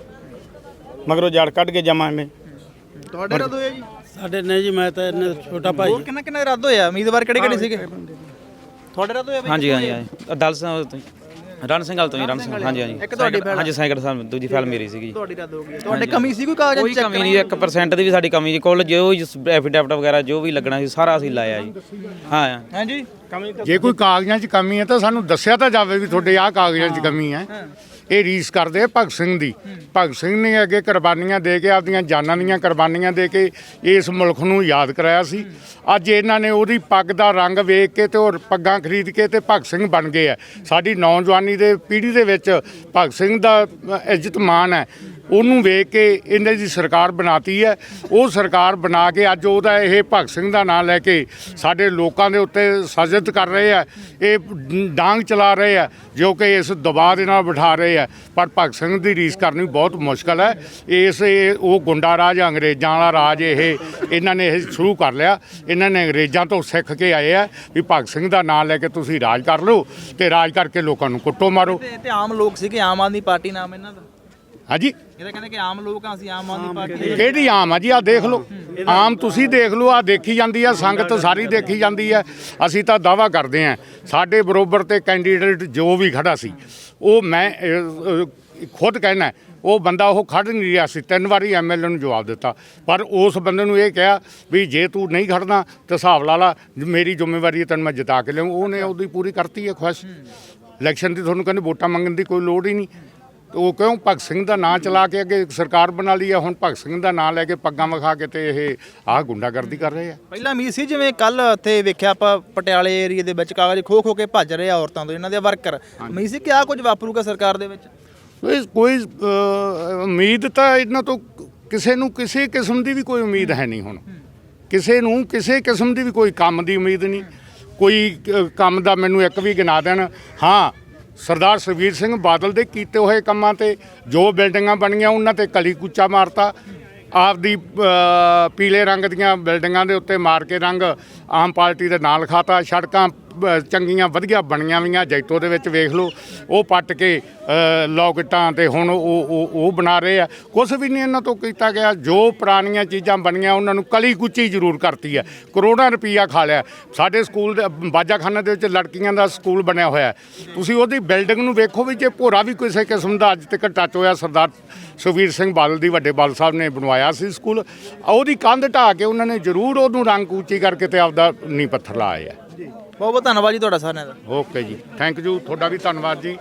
ਮਗਰੋਂ ਜੜ ਕੱਢ ਕੇ ਜਮਾ ਐਵੇਂ। ਤੁਹਾਡੇ ਰੱਦ ਹੋਇਆ ਜੀ? ਸਾਡੇ ਨਹੀਂ ਜੀ ਮੈਂ ਤਾਂ ਇਹਨਾਂ ਛੋਟਾ ਭਾਈ। ਹੋਰ ਕਿੰਨਾ ਕਿੰਨਾ ਰੱਦ ਹੋਇਆ? ਉਮੀਦਵਾਰ ਕਿਹੜੇ ਕਿਹੜੇ ਸੀਗੇ? ਤੁਹਾਡੇ ਰੱਦ ਹੋਇਆ ਬਈ? ਹਾਂਜੀ ਹਾਂਜੀ ਦਲ ਰਣ ਸਿੰਘ ਵਾਲ ਤੋਂ ਜੀ ਰਣ ਸਿੰਘ ਹਾਂਜੀ ਹਾਂਜੀ। ਇੱਕ ਤੁਹਾਡੀ ਫਾਈਲ ਹਾਂਜੀ ਸੈਂਕੜ ਸਾਹਿਬ ਦੂਜੀ ਫਾਈਲ ਮੇਰੀ ਸੀਗੀ। ਜੀ ਤੁਹਾਡੀ ਰੱਦ ਹੋ ਗਈ। ਤੁਹਾਡੇ ਕਮੀ ਸੀ ਕੋਈ ਕਾਗਜ਼ਾਂ ਕੋਈ ਚ ਕਮੀ ਨਹੀਂ 1% ਦੀ ਵੀ ਸਾਡੀ ਕਮੀ ਜੀ ਕੁੱਲ ਜੋ ਐਫੀਡੈਵਿਟ ਵਗੈਰਾ ਜੋ ਵੀ ਲੱਗਣਾ ਸੀ ਸਾਰਾ ਅਸੀਂ ਲਾਇਆ ਜੀ। ਹਾਂ। ਹਾਂਜੀ। ਜੇ ਕੋਈ ਕਾਗਜ਼ਾਂ 'ਚ ਕਮੀ ਹੈ ਤਾਂ ਸਾਨੂੰ ਦੱਸਿਆ ਤਾਂ ਜਾਵੇ ਵੀ ਤੁਹਾਡੇ ਆਹ ਕਾਗਜ਼ਾਂ 'ਚ ਕਮੀ ਹੈ। ਇਹ ਰੀਸ ਕਰਦੇ ਆ ਭਗਤ ਸਿੰਘ ਦੀ। ਭਗਤ ਸਿੰਘ ਨੇ ਅੱਗੇ ਕੁਰਬਾਨੀਆਂ ਦੇ ਕੇ ਆਪਦੀਆਂ ਜਾਨਾਂ ਦੀਆਂ ਕੁਰਬਾਨੀਆਂ ਦੇ ਕੇ ਇਸ ਮੁਲਕ ਨੂੰ ਯਾਦ ਕਰਾਇਆ ਸੀ। ਅੱਜ ਇਹਨਾਂ ਨੇ ਉਹਦੀ ਪੱਗ ਦਾ ਰੰਗ ਵੇਖ ਕੇ ਤੇ ਉਹ ਪੱਗਾਂ ਖਰੀਦ ਕੇ ਤੇ ਭਗਤ ਸਿੰਘ ਬਣ ਗਏ ਆ। ਸਾਡੀ ਨੌਜਵਾਨੀ ਦੇ ਪੀੜ੍ਹੀ ਦੇ ਵਿੱਚ ਭਗਤ ਸਿੰਘ ਦਾ ਇੱਜ਼ਤ ਮਾਨ ਹੈ। ਉਹਨੂੰ ਵੇਖ ਕੇ ਇਹਨਾਂ ਦੀ ਸਰਕਾਰ ਬਣਾਤੀ ਹੈ। ਉਹ ਸਰਕਾਰ ਬਣਾ ਕੇ ਅੱਜ ਉਹਦਾ ਇਹ ਭਗਤ ਸਿੰਘ ਦਾ ਨਾਮ ਲੈ ਕੇ ਸਾਡੇ ਲੋਕਾਂ ਦੇ ਉੱਤੇ ਸਾਜ਼ਿਸ਼ ਕਰ ਰਹੇ ਆ ਇਹ ਡਾਂਗ ਚਲਾ ਰਹੇ ਆ ਜੋ ਕਿ ਇਸ ਦਬਾਅ ਦੇ ਨਾਲ ਬਿਠਾ ਰਹੇ ਆ ਪਰ ਭਗਤ ਸਿੰਘ ਦੀ ਰੀਸ ਕਰਨੀ ਬਹੁਤ ਮੁਸ਼ਕਲ ਹੈ। ਇਸ ਇਹ ਉਹ ਗੁੰਡਾ ਰਾਜ ਅੰਗਰੇਜ਼ਾਂ ਵਾਲਾ ਰਾਜ ਇਹ, ਇਹਨਾਂ ਨੇ ਇਹ ਸ਼ੁਰੂ ਕਰ ਲਿਆ। ਇਹਨਾਂ ਨੇ ਅੰਗਰੇਜ਼ਾਂ ਤੋਂ ਸਿੱਖ ਕੇ ਆਏ ਆ ਵੀ ਭਗਤ ਸਿੰਘ ਦਾ ਨਾਮ ਲੈ ਕੇ ਤੁਸੀਂ ਰਾਜ ਕਰ ਲਓ ਤੇ ਰਾਜ ਕਰਕੇ ਲੋਕਾਂ ਨੂੰ ਕੁੱਟੋ ਮਾਰੋ। ਤੇ ਤੇ ਆਮ ਲੋਕ ਸੀਗੇ, ਆਮ ਆਦਮੀ ਪਾਰਟੀ ਨਾਮ ਇਹਨਾਂ ਦਾ। ਹਾਂਜੀ? ਇਹ ਤਾਂ ਕਹਿੰਦੇ ਕਿ ਆਮ ਲੋਕ ਆ ਅਸੀਂ ਆਮ ਆਦਮੀ ਪਾਰਟੀ ਕਿਹੜੀ? ਆਮ ਆ ਜੀ? ਆ ਦੇਖ ਲਓ। ਆਮ ਤੁਸੀਂ ਦੇਖ ਲਓ ਆ ਦੇਖੀ ਜਾਂਦੀ ਆ ਸੰਗਤ ਸਾਰੀ ਦੇਖੀ ਜਾਂਦੀ ਆ। ਅਸੀਂ ਤਾਂ ਦਾਵਾ ਕਰਦੇ ਆ। ਸਾਡੇ ਬਰੋਬਰ ਤੇ ਕੈਂਡੀਡੇਟ ਜੋ ਵੀ ਖੜਾ ਸੀ ਉਹ ਮੈਂ ਅਹ, ਖੁਦ ਕਹਿਣਾ ਉਹ ਬੰਦਾ ਉਹ ਖੜ ਨਹੀਂ ਰਿਹਾ ਸੀ। ਤਿੰਨ ਵਾਰੀ ਐਮਐਲਏ ਨੂੰ ਜਵਾਬ ਦਿੱਤਾ। ਪਰ ਉਸ ਬੰਦੇ ਨੂੰ ਇਹ ਕਿਹਾ ਵੀ ਜੇ ਤੂੰ ਨਹੀਂ ਖੜਦਾ ਤਾਂ ਹਿਸਾਬ ਲਾ ਲਾ ਮੇਰੀ ਜ਼ਿੰਮੇਵਾਰੀ ਹੈ ਤੈਨੂੰ ਮੈਂ ਜਿਤਾ ਕੇ ਲਿਆਉਂ ਉਹਨੇ ਉਹਦੀ ਪੂਰੀ ਕਰਤੀ ਹੈ ਖੁਸ਼ ਇਲੈਕਸ਼ਨ ਦੀ ਤੁਹਾਨੂੰ ਕਹਿੰਦੇ ਵੋਟਾਂ ਮੰਗਣ ਦੀ ਕੋਈ ਲੋੜ ਹੀ ਨਹੀਂ। ਉਹ ਕਿਉਂ ਭਗਤ ਸਿੰਘ ਦਾ ਨਾਂ ਚਲਾ ਕੇ ਅੱਗੇ ਸਰਕਾਰ ਬਣਾ ਲਈ ਆ? ਹੁਣ ਭਗਤ ਸਿੰਘ ਦਾ ਨਾਂ ਲੈ ਕੇ ਪੱਗਾਂ ਵਿਖਾ ਕੇ ਤੇ ਇਹ ਆਹ ਗੁੰਡਾਗਰਦੀ ਕਰ ਰਹੇ ਆ। ਪਹਿਲਾਂ ਉਮੀਦ ਸੀ ਜਿਵੇਂ ਕੱਲ ਇੱਥੇ ਵੇਖਿਆ ਆਪਾਂ ਪਟਿਆਲੇ ਏਰੀਆ ਦੇ ਵਿੱਚ ਕਾਗਜ਼ ਖੋ ਖੋ ਕੇ ਭੱਜ ਰਹੇ ਆ ਔਰਤਾਂ ਤੋਂ ਇਹਨਾਂ ਦੇ ਵਰਕਰ। ਉਮੀਦ ਸੀ ਕਿ ਆ ਕੁਝ ਵਾਪਰੂਗਾ ਸਰਕਾਰ ਦੇ ਵਿੱਚ? ਕੋਈ ਉਮੀਦ ਤਾਂ ਇਹਨਾਂ ਤੋਂ ਕਿਸੇ ਨੂੰ ਕਿਸੇ ਕਿਸਮ ਦੀ ਵੀ ਕੋਈ ਉਮੀਦ ਹੈ ਨਹੀਂ ਹੁਣ। ਕਿਸੇ ਨੂੰ ਕਿਸੇ ਕਿਸਮ ਦੀ ਵੀ ਕੋਈ ਕੰਮ ਦੀ ਉਮੀਦ ਨਹੀਂ। ਕੋਈ ਕੰਮ ਦਾ ਮੈਨੂੰ ਇੱਕ ਵੀ ਗਿਣਾ ਦੇਣ ਹਾਂ ਸਰਦਾਰ ਸੁਖਬੀਰ ਸਿੰਘ ਬਾਦਲ ਦੇ ਕੀਤੇ ਹੋਏ ਕੰਮਾਂ ਤੇ ਜੋ ਬਿਲਡਿੰਗਾਂ ਬਣੀਆਂ, ਉਹਨਾਂ ਤੇ ਕਲੀ ਕੁੱਚਾ ਮਾਰਤਾ। ਆਪਦੀ ਪੀਲੇ ਰੰਗ ਦੀਆਂ ਬਿਲਡਿੰਗਾਂ ਦੇ ਉੱਤੇ ਮਾਰ ਕੇ ਰੰਗ ਆਮ ਪਾਰਟੀ ਦੇ ਨਾਲ ਖਾਤਾ, ਸੜਕਾਂ ਚੰਗੀਆਂ ਵਧੀਆ ਬਣੀਆਂ ਵੀਆਂ ਜੈਤੋ ਦੇ ਵਿੱਚ ਵੇਖ ਲਓ। ਉਹ ਪੱਟ ਕੇ ਅਹ, ਲੋਕਟਾਂ ਤੇ ਹੁਣ ਉਹ ਉਹ ਬਣਾ ਰਹੇ ਆ। ਕੁਝ ਵੀ ਨਹੀਂ ਇਹਨਾਂ ਤੋਂ ਕੀਤਾ ਗਿਆ। ਜੋ ਪੁਰਾਣੀਆਂ ਚੀਜ਼ਾਂ ਬਣੀਆਂ ਉਹਨਾਂ ਨੂੰ ਕਲੀ ਕੁਚੀ ਜ਼ਰੂਰ ਕਰਤੀ ਹੈ ਕਰੋੜਾਂ ਰੁਪਈਆ ਖਾ ਲਿਆ। ਸਾਡੇ ਸਕੂਲ ਦੇ ਬਾਜਾਖਾਨੇ ਦੇ ਵਿੱਚ ਲੜਕੀਆਂ ਦਾ ਸਕੂਲ ਬਣਿਆ ਹੋਇਆ। ਤੁਸੀਂ ਉਹਦੀ ਬਿਲਡਿੰਗ ਨੂੰ ਵੇਖੋ ਵੀ ਜੇ ਭੋਰਾ ਵੀ ਕਿਸੇ ਕਿਸਮ ਦਾ ਅੱਜ ਤੱਕ ਟੱਚ ਹੋਇਆ ਸਰਦਾਰ ਸੁਖਬੀਰ ਸਿੰਘ ਬਾਦਲ ਦੀ ਵੱਡੇ ਬਾਲ ਸਾਹਿਬ ਨੇ ਬਣਵਾਇਆ ਸੀ ਸਕੂਲ। ਉਹਦੀ ਕੰਧ ਢਾਹ ਕੇ ਉਹਨਾਂ ਨੇ ਜ਼ਰੂਰ ਉਹਨੂੰ ਰੰਗ ਉੱਚੀ ਕਰਕੇ ਤੇ ਆਪਦਾ ਨੀ ਪੱਥਰ ਲਾਇਆ। ਬਹੁਤ ਬਹੁਤ ਧੰਨਵਾਦ ਜੀ ਤੁਹਾਡਾ ਸਾਰਿਆਂ ਦਾ। ਓਕੇ ਜੀ। ਥੈਂਕ ਯੂ ਤੁਹਾਡਾ ਵੀ ਧੰਨਵਾਦ ਜੀ।